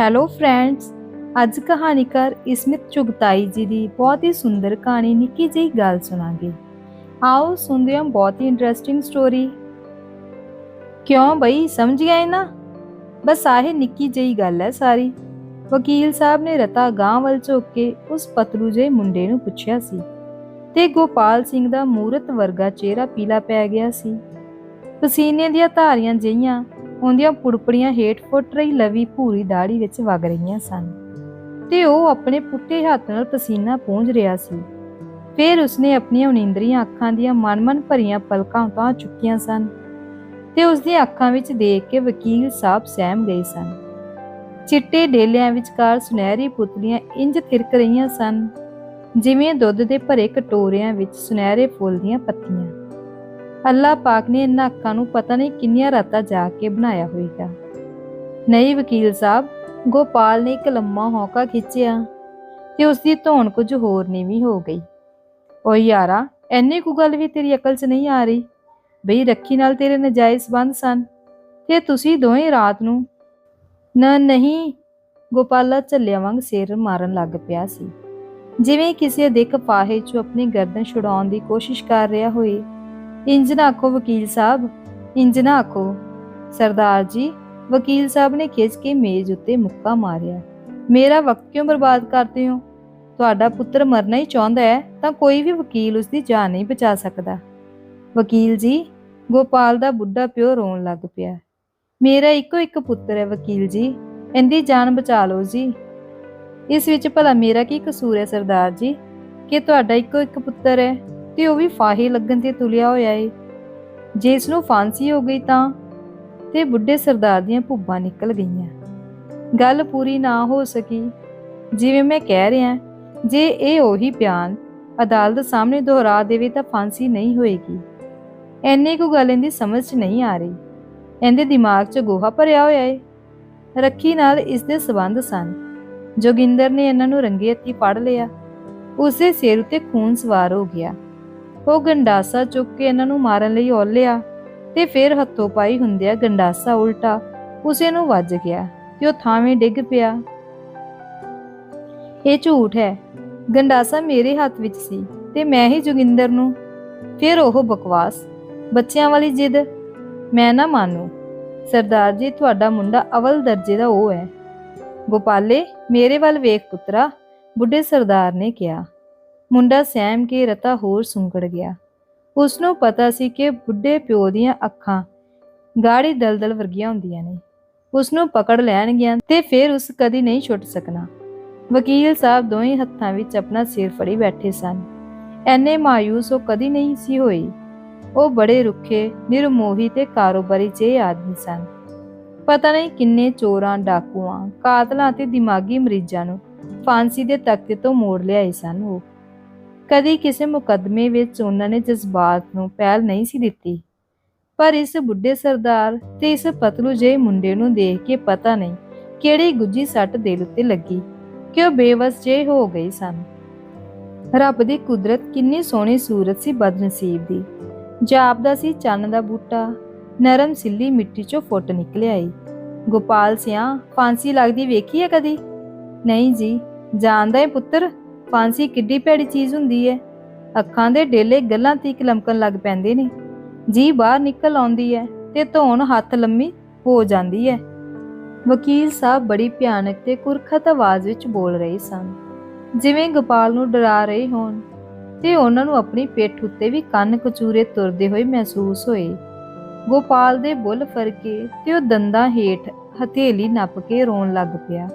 Hello friends ਅੱਜ ਕਹਾਣੀਕਾਰ ਇਸਮਿਤ ਚੁਗਤਾਈ ਜੀ ਦੀ ਬਹੁਤ ਹੀ ਸੁੰਦਰ ਕਹਾਣੀ ਨਿੱਕੀ ਜਿਹੀ ਗੱਲ ਸੁਣਾਂਗੇ। ਆਓ ਸੁਣਦੇ ਹਾਂ ਬਹੁਤ ਹੀ ਇੰਟਰਸਟਿੰਗ ਸਟੋਰੀ ਕਿਉਂ ਬਈ, ਸਮਝ ਗਏ ਨਾ ਬਸ ਆਹੇ ਨਿੱਕੀ ਜਿਹੀ ਗੱਲ ਹੈ ਸਾਰੀ। ਵਕੀਲ ਸਾਹਿਬ ਨੇ ਰਤਾ ਗਾਂ ਵੱਲ ਝੁੱਕ ਕੇ ਉਸ ਪਤਲੂ ਜਿਹੇ ਮੁੰਡੇ ਨੂੰ ਪੁੱਛਿਆ ਸੀ ਤੇ ਗੋਪਾਲ ਸਿੰਘ ਦਾ ਮੂਰਤ ਵਰਗਾ ਚਿਹਰਾ ਪੀਲਾ ਪੈ ਗਿਆ ਸੀ। ਪਸੀਨੇ ਦੀਆਂ ਧਾਰੀਆਂ ਜਿਹੀਆਂ ਉਹਦੀਆਂ ਪੁੜਪੜੀਆਂ ਹੇਠ ਫੁੱਟ ਰਹੀ ਲਵੀ ਭੂਰੀ ਦਾੜੀ ਵਿੱਚ ਵਗ ਰਹੀਆਂ ਸਨ। ਤੇ ਉਹ ਆਪਣੇ ਪੁੱਟੇ ਹੱਥ ਨਾਲ ਪਸੀਨਾ ਪੂੰਝ ਰਿਹਾ ਸੀ। ਫਿਰ ਉਸਨੇ ਆਪਣੀਆਂ ਉਨੀਂਦਰੀਆਂ ਅੱਖਾਂ ਦੀਆਂ ਮਨਮਨ ਭਰੀਆਂ ਪਲਕਾਂ ਉਤਾਂ ਚੁੱਕੀਆਂ ਸਨ ਤੇ ਉਸਦੀਆਂ ਅੱਖਾਂ ਵਿੱਚ ਦੇਖ ਕੇ ਵਕੀਲ ਸਾਹਿਬ ਸਹਿਮ ਗਏ ਸਨ। ਚਿੱਟੇ ਡੇਲਿਆਂ ਵਿਚਕਾਰ ਸੁਨਹਿਰੀ ਪੁਤਲੀਆਂ ਇੰਜ ਥਿਰਕ ਰਹੀਆਂ ਸਨ ਜਿਵੇਂ ਦੁੱਧ ਦੇ ਭਰੇ ਕਟੋਰਿਆਂ ਵਿੱਚ ਸੁਨਹਿਰੇ ਫੁੱਲ ਦੀਆਂ ਪੱਤੀਆਂ। ਅੱਲਾ ਪਾਕ ਨੇ ਇਹਨਾਂ ਅੱਖਾਂ ਨੂੰ ਪਤਾ ਨਹੀਂ ਕਿੰਨੀਆਂ ਰਾਤਾਂ ਜਾ ਕੇ ਬਣਾਇਆ ਹੋਏਗਾ। ਨਹੀਂ ਵਕੀਲ ਸਾਹਿਬ, ਗੋਪਾਲ ਨੇ ਇੱਕ ਲੰਮਾ ਹੌਕਾ ਖਿੱਚਿਆ ਤੇ ਉਸ ਦੀ ਧੌਣ ਕੁਝ ਹੋਰ ਨੀਵੀਂ ਹੋ ਗਈ। ਓ ਯਾਰਾ ਐਨੇ ਕੁ ਗੱਲ ਵੀ ਤੇਰੀ ਅਕਲ 'ਚ ਨਹੀਂ ਆ ਰਹੀ? ਬਈ ਰੱਖੀ ਨਾਲ ਤੇਰੇ ਨਜਾਇਜ਼ ਸੰਬੰਧ ਸਨ। ਤੇ ਤੁਸੀਂ ਦੋਵੇਂ ਰਾਤ ਨੂੰ? ਨਾ, ਨਹੀਂ। ਗੋਪਾਲਾ ਝੱਲਿਆਂ ਵਾਂਗ ਸਿਰ ਮਾਰਨ ਲੱਗ ਪਿਆ ਸੀ। ਜਿਵੇਂ ਕਿਸੇ ਦੇ ਕਪਾਹੇ 'ਚੋਂ ਆਪਣੀ ਗਰਦਨ ਛੁਡਾਉਣ ਦੀ ਕੋਸ਼ਿਸ਼ ਕਰ ਰਿਹਾ ਹੋਏ ਇੰਜ ਨਾ ਆਖੋ ਵਕੀਲ ਸਾਹਿਬ, ਇੰਜ ਨਾ ਆਖੋ। ਸਰਦਾਰ ਜੀ, ਵਕੀਲ ਸਾਹਿਬ ਨੇ ਖਿੱਚ ਕੇ ਮੇਜ਼ ਉੱਤੇ ਮੁੱਕਾ ਮਾਰਿਆ। ਮੇਰਾ ਵਕਤ ਕਿਉਂ ਬਰਬਾਦ ਕਰਦੇ ਹੋ? ਤੁਹਾਡਾ ਪੁੱਤਰ ਮਰਨਾ ਹੀ ਚਾਹੁੰਦਾ ਹੈ, ਤਾਂ ਕੋਈ ਵੀ ਵਕੀਲ ਉਸ ਦੀ ਜਾਨ ਨਹੀਂ ਬਚਾ ਸਕਦਾ। ਵਕੀਲ ਜੀ, ਗੋਪਾਲ ਦਾ ਬੁੱਢਾ ਪਿਓ ਰੋਣ ਲੱਗ ਪਿਆ। ਮੇਰਾ ਇੱਕੋ ਇੱਕ ਪੁੱਤਰ ਹੈ ਵਕੀਲ ਜੀ, ਇਹਦੀ ਜਾਨ ਬਚਾ ਲਓ ਜੀ। ਇਸ ਵਿੱਚ ਭਲਾ ਮੇਰਾ ਕੀ ਕਸੂਰ ਹੈ ਸਰਦਾਰ ਜੀ? ਕਿ ਤੁਹਾਡਾ ਇੱਕੋ ਇੱਕ ਪੁੱਤਰ ਹੈ? ਤੇ ਉਹ ਵੀ ਫਾਹੇ ਲੱਗਣ ਤੇ ਤੁਲਿਆ ਹੋਇਆ ਏ। ਜੇ ਇਸ ਨੂੰ ਫਾਂਸੀ ਹੋ ਗਈ ਤਾਂ ਤੇ ਬੁੱਢੇ ਸਰਦਾਰ ਦੀਆਂ ਭੁੱਬਾਂ ਨਿਕਲ ਗਈਆਂ। ਗੱਲ ਪੂਰੀ ਨਾ ਹੋ ਸਕੀ। ਜਿਵੇਂ ਮੈਂ ਕਹਿ ਰਿਹਾ, ਜੇ ਇਹ ਉਹੀ ਬਿਆਨ ਅਦਾਲਤ ਸਾਹਮਣੇ ਦੁਹਰਾ ਦੇਵੇ ਤਾਂ ਫਾਂਸੀ ਨਹੀਂ ਹੋਏਗੀ। ਐਨੇ ਕੋ ਗੱਲ ਇਹਦੀ ਸਮਝ 'ਚ ਨਹੀਂ ਆ ਰਹੀ। ਇਹਦੇ ਦਿਮਾਗ 'ਚ ਗੋਹਾ ਭਰਿਆ ਹੋਇਆ ਏ। ਰੱਖੀ ਨਾਲ ਇਸ ਦੇ ਸਬੰਧ ਸਨ। ਜੋਗਿੰਦਰ ਨੇ ਇਹਨਾਂ ਨੂੰ ਰੰਗੇ ਹੱਥੀ ਫੜ ਲਿਆ। ਉਸਦੇ ਸਿਰ ਉੱਤੇ ਖੂਨ ਸਵਾਰ ਹੋ ਗਿਆ। ਉਹ ਗੰਡਾਸਾ ਚੁੱਕ ਕੇ ਇਹਨਾਂ ਨੂੰ ਮਾਰਨ ਲਈ ਔਲਿਆ ਤੇ ਫਿਰ ਹੱਥੋਂ ਪਾਈ ਹੁੰਦਿਆ ਗੰਡਾਸਾ ਉਲਟਾ, ਉਸੇ ਨੂੰ ਵੱਜ ਗਿਆ ਤੇ ਉਹ ਥਾਵੇਂ ਡਿੱਗ ਪਿਆ। ਇਹ ਝੂਠ ਹੈ। ਗੰਡਾਸਾ ਮੇਰੇ ਹੱਥ ਵਿੱਚ ਸੀ ਤੇ ਮੈਂ ਹੀ ਜੋਗਿੰਦਰ ਨੂੰ। ਫਿਰ ਉਹ ਬਕਵਾਸ, ਬੱਚਿਆਂ ਵਾਲੀ ਜਿੱਦ। ਮੈਂ ਨਾ ਮਾਨੂ, ਸਰਦਾਰ ਜੀ ਤੁਹਾਡਾ ਮੁੰਡਾ ਅਵਲ ਦਰਜੇ ਦਾ ਉਹ ਹੈ। ਗੋਪਾਲੇ, ਮੇਰੇ ਵੱਲ ਵੇਖ ਪੁੱਤਰਾ, ਬੁੱਢੇ ਸਰਦਾਰ ਨੇ ਕਿਹਾ। ਮੁੰਡਾ ਸਹਿਮ ਕੇ ਰਤਾ ਹੋਰ ਸੁੰਗੜ ਗਿਆ। ਉਸ ਨੂੰ ਪਤਾ ਸੀ ਕਿ ਬੁੱਢੇ ਪਿਓ ਦੀਆਂ ਅੱਖਾਂ ਗਾੜੀ ਦਲਦਲ ਵਰਗੀਆਂ ਹੁੰਦੀਆਂ ਨੇ। ਉਸ ਨੂੰ ਪਕੜ ਲੈਣਗੀਆਂ ਤੇ ਫਿਰ ਉਸ ਕਦੀ ਨਹੀਂ ਛੁੱਟ ਸਕਣਾ। ਵਕੀਲ ਸਾਹਿਬ ਦੋਵੇਂ ਹੱਥਾਂ ਵਿੱਚ ਆਪਣਾ ਸਿਰ ਫੜੀ ਬੈਠੇ ਸਨ। ਐਨੇ ਮਾਇੂਸ ਉਹ ਕਦੀ ਨਹੀਂ ਸੀ ਹੋਈ। ਉਹ ਬੜੇ ਰੁੱਖੇ, ਨਿਰਮੋਹੀ ਤੇ ਕਾਰੋਬਾਰੀ ਜਿਹੇ ਆਦਮੀ ਸਨ। ਪਤਾ ਨਹੀਂ ਕਿੰਨੇ ਚੋਰਾਂ, ਡਾਕੂਆਂ, ਕਾਤਲਾਂ ਤੇ ਦਿਮਾਗੀ ਮਰੀਜ਼ਾਂ ਨੂੰ ਫਾਂਸੀ ਦੇ ਤਖਤੇ ਤੋਂ ਮੋੜ ਲਿਆਏ ਸਨ ਉਹ। ਕਦੀ ਕਿਸੇ ਮੁਕੱਦਮੇ ਵਿੱਚ ਉਹਨਾਂ ਨੇ ਜਜ਼ਬਾਤ ਨੂੰ ਪਹਿਲ ਨਹੀਂ ਸੀ ਦਿੱਤੀ। ਪਰ ਇਸ ਬੁੱਢੇ ਸਰਦਾਰ ਤੇ ਇਸ ਪਤਲੂ ਜਿਹੇ ਮੁੰਡੇ ਨੂੰ ਦੇਖ ਕੇ ਪਤਾ ਨਹੀਂ ਕਿਹੜੀ ਗੁੱਜੀ ਸੱਟ ਦਿਲ ਉੱਤੇ ਲੱਗੀ, ਕਿ ਉਹ ਬੇਵਸ ਜਿਹੇ ਹੋ ਗਏ ਸਨ। ਰੱਬ ਦੀ ਕੁਦਰਤ ਕਿੰਨੀ ਸੋਹਣੀ ਸੂਰਤ ਸੀ ਬਦਨਸੀਬ ਦੀ। ਜਾਪਦਾ ਸੀ ਚੰਨ ਦਾ ਬੂਟਾ, ਨਰਮ ਸਿੱਲੀ ਮਿੱਟੀ ਚੋਂ ਫੁੱਟ ਨਿਕਲਿਆ ਈ। ਗੋਪਾਲ ਸਿਆ, ਫਾਂਸੀ ਲੱਗਦੀ ਵੇਖੀ ਹੈ ਕਦੀ? ਨਹੀਂ ਜੀ, ਜਾਣਦਾ ਏ ਪੁੱਤਰ? ਫਾਂਸੀ ਕਿੱਡੀ ਭੈੜੀ ਚੀਜ਼ ਹੁੰਦੀ ਹੈ ਅੱਖਾਂ ਦੇ ਡੇਲੇ ਗੱਲਾਂ ਤੀਕ ਲਮਕਣ ਲੱਗ ਪੈਂਦੇ ਨੇ। ਜੀ ਬਾਹਰ ਨਿਕਲ ਆਉਂਦੀ ਹੈ ਤੇ ਧੌਣ ਹੱਥ ਲੰਮੀ ਹੋ ਜਾਂਦੀ ਹੈ ਵਕੀਲ ਸਾਹਿਬ ਬੜੀ ਭਿਆਨਕ ਤੇ ਕੁਰਖਤ ਆਵਾਜ਼ ਵਿੱਚ ਬੋਲ ਰਹੇ ਸਨ। ਜਿਵੇਂ ਗੋਪਾਲ ਨੂੰ ਡਰਾ ਰਹੇ ਹੋਣ ਤੇ ਉਹਨਾਂ ਨੂੰ ਆਪਣੀ ਪਿੱਠ ਉੱਤੇ ਵੀ ਕੰਨ ਕਚੂਰੇ ਤੁਰਦੇ ਹੋਏ ਮਹਿਸੂਸ ਹੋਏ। ਗੋਪਾਲ ਦੇ ਬੁੱਲ ਫਰਕੇ ਤੇ ਉਹ ਦੰਦਾਂ ਹੇਠ ਹਥੇਲੀ ਨੱਪ ਕੇ ਰੋਣ ਲੱਗ ਪਿਆ।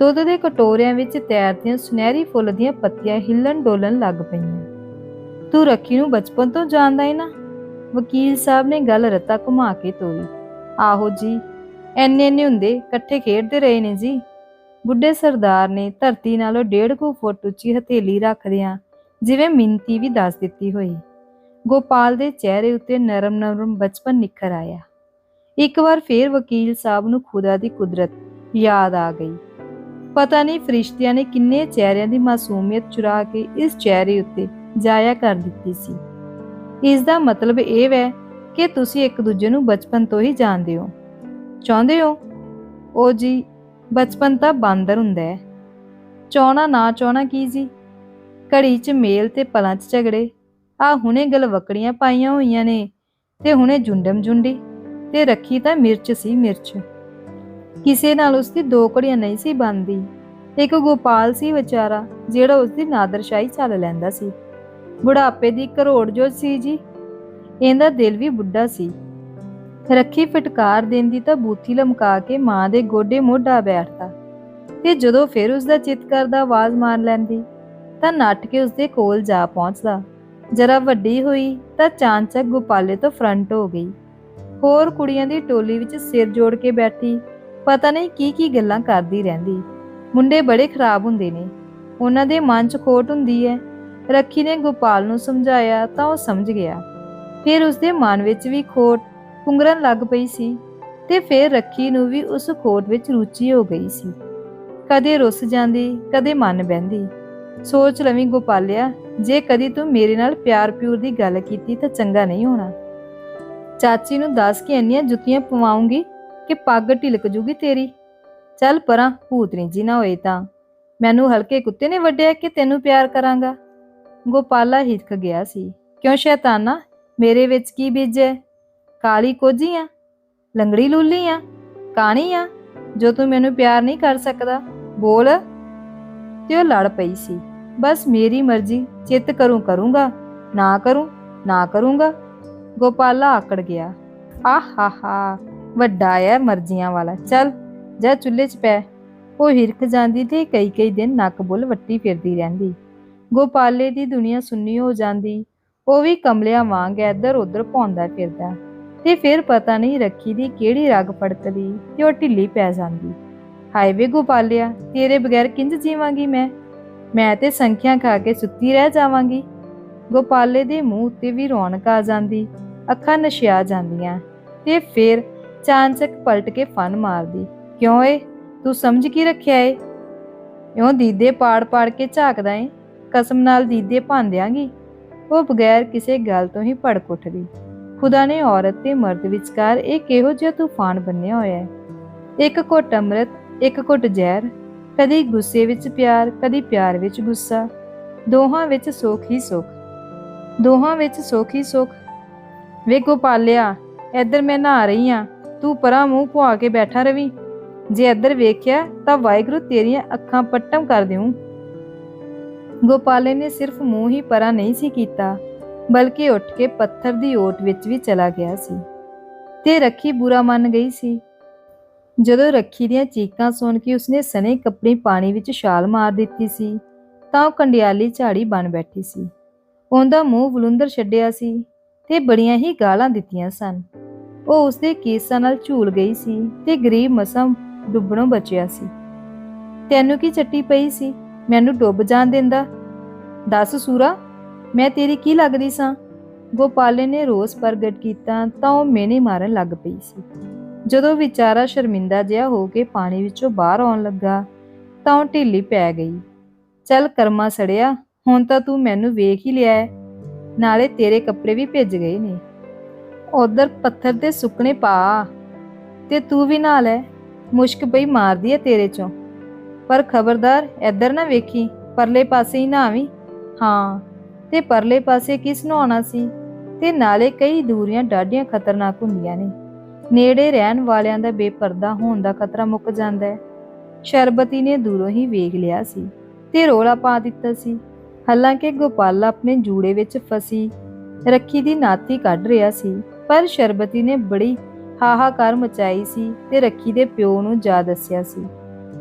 ਦੁੱਧ ਦੇ ਕਟੋਰਿਆਂ ਵਿੱਚ ਤੈਰਦੀਆਂ ਸੁਨਹਿਰੀ ਫੁੱਲ ਦੀਆਂ ਪੱਤੀਆਂ ਹਿੱਲਣ ਡੋਲਣ ਲੱਗ ਪਈਆਂ। ਤੂੰ ਰੱਖੀ ਨੂੰ ਬਚਪਨ ਤੋਂ ਜਾਣਦਾ ਹੈ ਨਾ? ਵਕੀਲ ਸਾਹਿਬ ਨੇ ਗੱਲ ਰਤਾ ਘੁਮਾ ਕੇ ਤੋਰੀ ਆਹੋ ਜੀ, ਐਨੇ ਐਨੇ ਹੁੰਦੇ ਇਕੱਠੇ ਖੇਡਦੇ ਰਹੇ ਨੇ ਜੀ। ਬੁੱਢੇ ਸਰਦਾਰ ਨੇ ਧਰਤੀ ਨਾਲੋਂ ਡੇਢ ਕੁ ਫੁੱਟ ਉੱਚੀ ਹਥੇਲੀ ਰੱਖਦਿਆਂ ਜਿਵੇਂ ਮਿੰਤੀ ਵੀ ਦੱਸ ਦਿੱਤੀ ਹੋਈ। ਗੋਪਾਲ ਦੇ ਚਿਹਰੇ ਉੱਤੇ ਨਰਮ ਨਰਮ ਬਚਪਨ ਨਿਖਰ ਆਇਆ। ਇੱਕ ਵਾਰ ਫੇਰ ਵਕੀਲ ਸਾਹਿਬ ਨੂੰ ਖੁਦਾ ਦੀ ਕੁਦਰਤ ਯਾਦ ਆ ਗਈ। ਪਤਾ ਨਹੀਂ ਫਰਿਸ਼ਤਿਆਂ ਨੇ ਕਿੰਨੇ ਚਿਹਰਿਆਂ ਦੀ ਮਾਸੂਮੀਅਤ ਚੁਰਾ ਕੇ ਇਸ ਚਿਹਰੇ ਉੱਤੇ ਜਾਇਆ ਕਰ ਦਿੱਤੀ ਸੀ। ਇਸ ਦਾ ਮਤਲਬ ਇਹ ਹੈ ਕਿ ਤੁਸੀਂ ਇੱਕ ਦੂਜੇ ਨੂੰ ਬਚਪਨ ਤੋਂ ਹੀ ਜਾਣਦੇ ਹੋ। ਚਾਹੁੰਦੇ ਹੋ? ਉਹ ਜੀ, ਬਚਪਨ ਤਾਂ ਬਾਂਦਰ ਹੁੰਦਾ ਹੈ। ਚਾਹਣਾ ਨਾ ਚਾਹਣਾ ਕੀ ਜੀ? ਘੜੀ 'ਚ ਮੇਲ ਤੇ ਪਲਾਂ 'ਚ ਝਗੜੇ। ਆ ਹੁਣੇ ਗਲਵਕੜੀਆਂ ਪਾਈਆਂ ਹੋਈਆਂ ਨੇ ਤੇ ਹੁਣੇ ਜੁੰਡਮ ਜੁੰਡੀ ਤੇ ਰੱਖੀ ਤਾਂ ਮਿਰਚ ਸੀ ਮਿਰਚ। ਕਿਸੇ ਨਾਲ ਉਸਦੀ ਦੋ ਘੜੀਆਂ ਨਹੀਂ ਸੀ ਬੰਦੀ ਇੱਕ ਗੋਪਾਲ ਸੀ ਵਿਚਾਰਾ, ਜਿਹੜਾ ਉਸਦੀ ਨਾਦਰਸ਼ਾਹੀ ਚੱਲ ਲੈਂਦਾ ਸੀ। ਬੁਢਾਪੇ ਦੀ ਕਰੋੜ ਜੋ ਸੀ ਜੀ। ਇਹਦਾ ਦਿਲ ਵੀ ਬੁੱਢਾ ਸੀ। ਰੱਖੀ ਫਟਕਾਰ ਦਿੰਦੀ ਤਾਂ ਬੂਥੀ ਲਮਕਾ ਕੇ ਮਾਂ ਦੇ ਗੋਡੇ ਮੋਢਾ ਬੈਠਦਾ। ਤੇ ਜਦੋਂ ਫਿਰ ਉਸਦਾ ਚਿੱਤ ਕਰਦਾ ਆਵਾਜ਼ ਮਾਰ ਲੈਂਦੀ, ਤਾਂ ਨੱਠ ਕੇ ਉਸਦੇ ਕੋਲ ਜਾ ਪਹੁੰਚਦਾ। ਜਰਾ ਵੱਡੀ ਹੋਈ ਤਾਂ ਚਾਂਚਕ ਗੋਪਾਲੇ ਤੋਂ ਫਰੰਟ ਹੋ ਗਈ। ਹੋਰ ਕੁੜੀਆਂ ਦੀ ਟੋਲੀ ਵਿੱਚ ਸਿਰ ਜੋੜ ਕੇ ਬੈਠੀ ਪਤਾ ਨਹੀਂ ਕੀ ਕੀ ਗੱਲਾਂ ਕਰਦੀ ਰਹਿੰਦੀ। ਮੁੰਡੇ ਬੜੇ ਖਰਾਬ ਹੁੰਦੇ ਨੇ। ਉਹਨਾਂ ਦੇ ਮਨ 'ਚ ਖੋਟ ਹੁੰਦੀ ਹੈ ਰੱਖੀ ਨੇ ਗੋਪਾਲ ਨੂੰ ਸਮਝਾਇਆ ਤਾਂ ਉਹ ਸਮਝ ਗਿਆ। ਫਿਰ ਉਸਦੇ ਮਨ ਵਿੱਚ ਵੀ ਖੋਟ ਪੁੰਗਰਨ ਲੱਗ ਪਈ ਸੀ ਤੇ ਫਿਰ ਰੱਖੀ ਨੂੰ ਵੀ ਉਸ ਖੋਟ ਵਿੱਚ ਰੁਚੀ ਹੋ ਗਈ ਸੀ। ਕਦੇ ਰੁੱਸ ਜਾਂਦੀ, ਕਦੇ ਮਨ ਬਹਿੰਦੀ। ਸੋਚ ਲਵੀਂ ਗੋਪਾਲਿਆ, ਜੇ ਕਦੀ ਤੂੰ ਮੇਰੇ ਨਾਲ ਪਿਆਰ ਪਿਉਰ ਦੀ ਗੱਲ ਕੀਤੀ ਤਾਂ ਚੰਗਾ ਨਹੀਂ ਹੋਣਾ। ਚਾਚੀ ਨੂੰ ਦੱਸ ਕੇ ਇੰਨੀਆਂ ਜੁੱਤੀਆਂ ਪਵਾਉਂਗੀ? ਕਿ ਪੱਗ ਢਿਲਕ ਜੂਗੀ ਤੇਰੀ। ਚੱਲ ਪਰਾਂ ਭੂਤਨੀ ਜੀ ਨਾ ਹੋਏ ਤਾਂ। ਮੈਨੂੰ ਹਲਕੇ ਕੁੱਤੇ ਨੇ ਵੱਢਿਆ ਕਿ ਤੈਨੂੰ ਪਿਆਰ ਕਰਾਂਗਾ। ਗੋਪਾਲਾ ਹਿਰਖ ਗਿਆ ਸੀ। ਕਿਉਂ ਸ਼ੈਤਾਨਾ, ਮੇਰੇ ਵਿੱਚ ਕੀ ਬੀਜੈ ਕਾਲੀ ਕੋਝੀ ਆ, ਲੰਗੜੀ ਲੂਲੀ ਆ, ਕਾਣੀ ਆ, ਜੋ ਤੂੰ ਮੈਨੂੰ ਪਿਆਰ ਨਹੀਂ ਕਰ ਸਕਦਾ, ਬੋਲ। ਤੇ ਉਹ ਲੜ ਪਈ ਸੀ। ਬਸ ਮੇਰੀ ਮਰਜ਼ੀ, ਚਿੱਤ ਕਰੂੰ ਕਰੂੰਗਾ, ਨਾ ਕਰੂੰ, ਨਾ ਕਰੂੰਗਾ। ਗੋਪਾਲਾ ਆਕੜ ਗਿਆ। ਆਹਾਹਾ ਵੱਡਾ ਆ, ਮਰਜ਼ੀਆਂ ਵਾਲਾ। ਚੱਲ, ਜਾ ਚੁੱਲ੍ਹੇ 'ਚ ਪੈ। ਉਹ ਹਿਰਖ ਜਾਂਦੀ ਤੇ ਕਈ ਕਈ ਦਿਨ ਨੱਕ ਬੁੱਲ ਵੱਟੀ ਫਿਰਦੀ ਰਹਿੰਦੀ। ਗੋਪਾਲੇ ਦੀ ਦੁਨੀਆ ਸੁੰਨੀ ਹੋ ਜਾਂਦੀ। ਉਹ ਵੀ ਕਮਲਿਆਂ ਵਾਂਗ ਇੱਧਰ ਉੱਧਰ ਭੌਂਦਾ ਫਿਰਦਾ। ਤੇ ਫਿਰ ਪਤਾ ਨਹੀਂ ਰੱਖੀ ਦੀ ਕਿਹੜੀ ਰਗ ਫੜਕਦੀ ਤੇ ਉਹ ਢਿੱਲੀ ਪੈ ਜਾਂਦੀ। ਹਾਏ ਵੇ ਗੋਪਾਲਿਆ, ਤੇਰੇ ਬਗੈਰ ਕਿੰਜ ਜੀਵਾਂਗੀ ਮੈਂ? ਮੈਂ ਤੇ ਸੰਖਿਆ ਖਾ ਕੇ ਸੁੱਤੀ ਰਹਿ ਜਾਵਾਂਗੀ। ਗੋਪਾਲੇ ਦੇ ਮੂੰਹ ਉੱਤੇ ਵੀ ਰੌਣਕ ਆ ਜਾਂਦੀ, ਅੱਖਾਂ ਨਸ਼ਿਆ ਜਾਂਦੀਆਂ। ਤੇ ਫਿਰ ਚਾਂਚਕ ਪਲਟ ਕੇ ਫਨ ਮਾਰਦੀ। ਕਿਉਂ ਏ? ਤੂੰ ਸਮਝ ਕੀ ਰੱਖਿਆ ਏ? ਇਉਂ ਦੀਦੇ ਪਾੜ ਪਾੜ ਕੇ ਝਾਕਦਾ ਏ? ਕਸਮ ਨਾਲ ਦੀਦੇ ਭਾਂਦਿਆਂਗੀ ਉਹ ਬਗੈਰ ਕਿਸੇ ਗੱਲ ਤੋਂ ਹੀ ਭੜਕ ਉੱਠਦੀ। ਖੁਦਾ ਨੇ ਔਰਤ ਤੇ ਮਰਦ ਵਿਚਕਾਰ ਇਹ ਕਿਹੋ ਜਿਹਾ ਤੂਫਾਨ ਬੰਨਿਆ ਹੋਇਆ ਹੈ ਇੱਕ ਘੁੱਟ ਅੰਮ੍ਰਿਤ, ਇੱਕ ਘੁੱਟ ਜ਼ਹਿਰ, ਕਦੀ ਗੁੱਸੇ ਵਿੱਚ ਪਿਆਰ, ਕਦੀ ਪਿਆਰ ਵਿੱਚ ਗੁੱਸਾ। ਦੋਹਾਂ ਵਿੱਚ ਸੁੱਖ ਹੀ ਸੁੱਖ। ਦੋਹਾਂ ਵਿੱਚ ਸੁੱਖ ਹੀ ਸੁੱਖ। ਵੇ ਗੋਪਾਲਿਆ, ਇੱਧਰ ਮੈਂ ਨਹਾ ਰਹੀ ਆ। ਤੂੰ ਪਰਾਂ ਮੂੰਹ ਪੁਆ ਕੇ ਬੈਠਾ ਰਵੀ। ਜੇ ਇੱਧਰ ਵੇਖਿਆ ਤਾਂ ਵਾਹਿਗੁਰੂ ਤੇਰੀਆਂ ਅੱਖਾਂ ਪੱਟਮ ਕਰ ਦੇਉ ਗੋਪਾਲੇ ਨੇ ਸਿਰਫ ਮੂੰਹ ਹੀ ਪਰਾਂ ਨਹੀਂ ਸੀ ਕੀਤਾ, ਬਲਕਿ ਉੱਠ ਕੇ ਪੱਥਰ ਦੀ ਓਟ ਵਿੱਚ ਵੀ ਚਲਾ ਗਿਆ ਸੀ। ਤੇ ਰੱਖੀ ਬੁਰਾ ਮੰਨ ਗਈ ਸੀ। ਜਦੋਂ ਰੱਖੀ ਦੀਆਂ ਚੀਕਾਂ ਸੁਣ ਕੇ ਉਸਨੇ ਸਨੇ ਕੱਪੜੇ ਪਾਣੀ ਵਿੱਚ ਛਾਲ ਮਾਰ ਦਿੱਤੀ ਸੀ, ਤਾਂ ਉਹ ਕੰਡਿਆਲੀ ਝਾੜੀ ਬਣ ਬੈਠੀ ਸੀ। ਉਹਦਾ ਮੂੰਹ ਬਲੁੰਦਰ ਛੱਡਿਆ ਸੀ ਤੇ ਬੜੀਆਂ ਹੀ ਗਾਲਾਂ ਦਿੱਤੀਆਂ ਸਨ। ਉਹ ਉਸਦੇ ਕੇਸਾਂ ਨਾਲ ਝੂਲ ਗਈ ਸੀ ਤੇ ਗਰੀਬ ਮਸਾਂ ਡੁੱਬਣੋਂ ਬਚਿਆ ਸੀ। ਤੈਨੂੰ ਕੀ ਚੱਟੀ ਪਈ ਸੀ? ਮੈਨੂੰ ਡੁੱਬ ਜਾਣ ਦਿੰਦਾ। ਦੱਸ ਸੂਰਾ, ਮੈਂ ਤੇਰੀ ਕੀ ਲੱਗਦੀ ਸਾਂ? ਗੋਪਾਲੇ ਨੇ ਰੋਸ ਪ੍ਰਗਟ ਕੀਤਾ ਤਾਂ ਉਹ ਮੇਨੇ ਮਾਰਨ ਲੱਗ ਪਈ ਸੀ। ਜਦੋਂ ਵਿਚਾਰਾ ਸ਼ਰਮਿੰਦਾ ਜਿਹਾ ਹੋ ਕੇ ਪਾਣੀ ਵਿੱਚੋਂ ਬਾਹਰ ਆਉਣ ਲੱਗਾ ਤਾਂ ਉਹ ਢਿੱਲੀ ਪੈ ਗਈ। ਚੱਲ ਕਰਮਾ ਸੜਿਆ, ਹੁਣ ਤਾਂ ਤੂੰ ਮੈਨੂੰ ਵੇਖ ਹੀ ਲਿਆ ਹੈ ਨਾਲੇ ਤੇਰੇ ਕੱਪੜੇ ਵੀ ਭਿੱਜ ਗਏ ਨੇ। ਉਧਰ ਪੱਥਰ ਦੇ ਸੁੱਕਣੇ ਪਾ। ਤੇ ਤੂੰ ਵੀ ਨਾਲ ਹੈ ਮੁਸ਼ਕ ਪਈ ਮਾਰਦੀ ਹੈ ਤੇਰੇ ਚੋਂ। ਪਰ ਖਬਰਦਾਰ, ਇੱਧਰ ਨਾ ਵੇਖੀ, ਪਰਲੇ ਪਾਸੇ ਹੀ ਨਾ ਆਵੀਂ ਹਾਂ, ਤੇ ਪਰਲੇ ਪਾਸੇ ਕਿਸ ਨੂੰ ਆਉਣਾ ਸੀ? ਤੇ ਨਾਲੇ ਕਈ ਦੂਰੀਆਂ ਡਾਢੀਆਂ ਖਤਰਨਾਕ ਹੁੰਦੀਆਂ ਨੇ। ਨੇੜੇ ਰਹਿਣ ਵਾਲਿਆਂ ਦਾ ਬੇਪਰਦਾ ਹੋਣ ਦਾ ਖਤਰਾ ਮੁੱਕ ਜਾਂਦਾ ਹੈ ਸ਼ਰਬਤੀ ਨੇ ਦੂਰੋਂ ਹੀ ਵੇਖ ਲਿਆ ਸੀ ਤੇ ਰੋਲਾ ਪਾ ਦਿੱਤਾ ਸੀ। ਹਾਲਾਂਕਿ ਗੋਪਾਲਾ ਆਪਣੇ ਜੂੜੇ ਵਿੱਚ ਫਸੀ, ਰੱਖੀ ਦੀ ਨਾਤੀ ਕੱਢ ਰਿਹਾ ਸੀ। ਪਰ ਸ਼ਰਬਤੀ ਨੇ ਬੜੀ ਹਾਹਾਕਾਰ ਮਚਾਈ ਸੀ ਤੇ ਰੱਖੀ ਦੇ ਪਿਓ ਨੂੰ ਜਾ ਦੱਸਿਆ ਸੀ।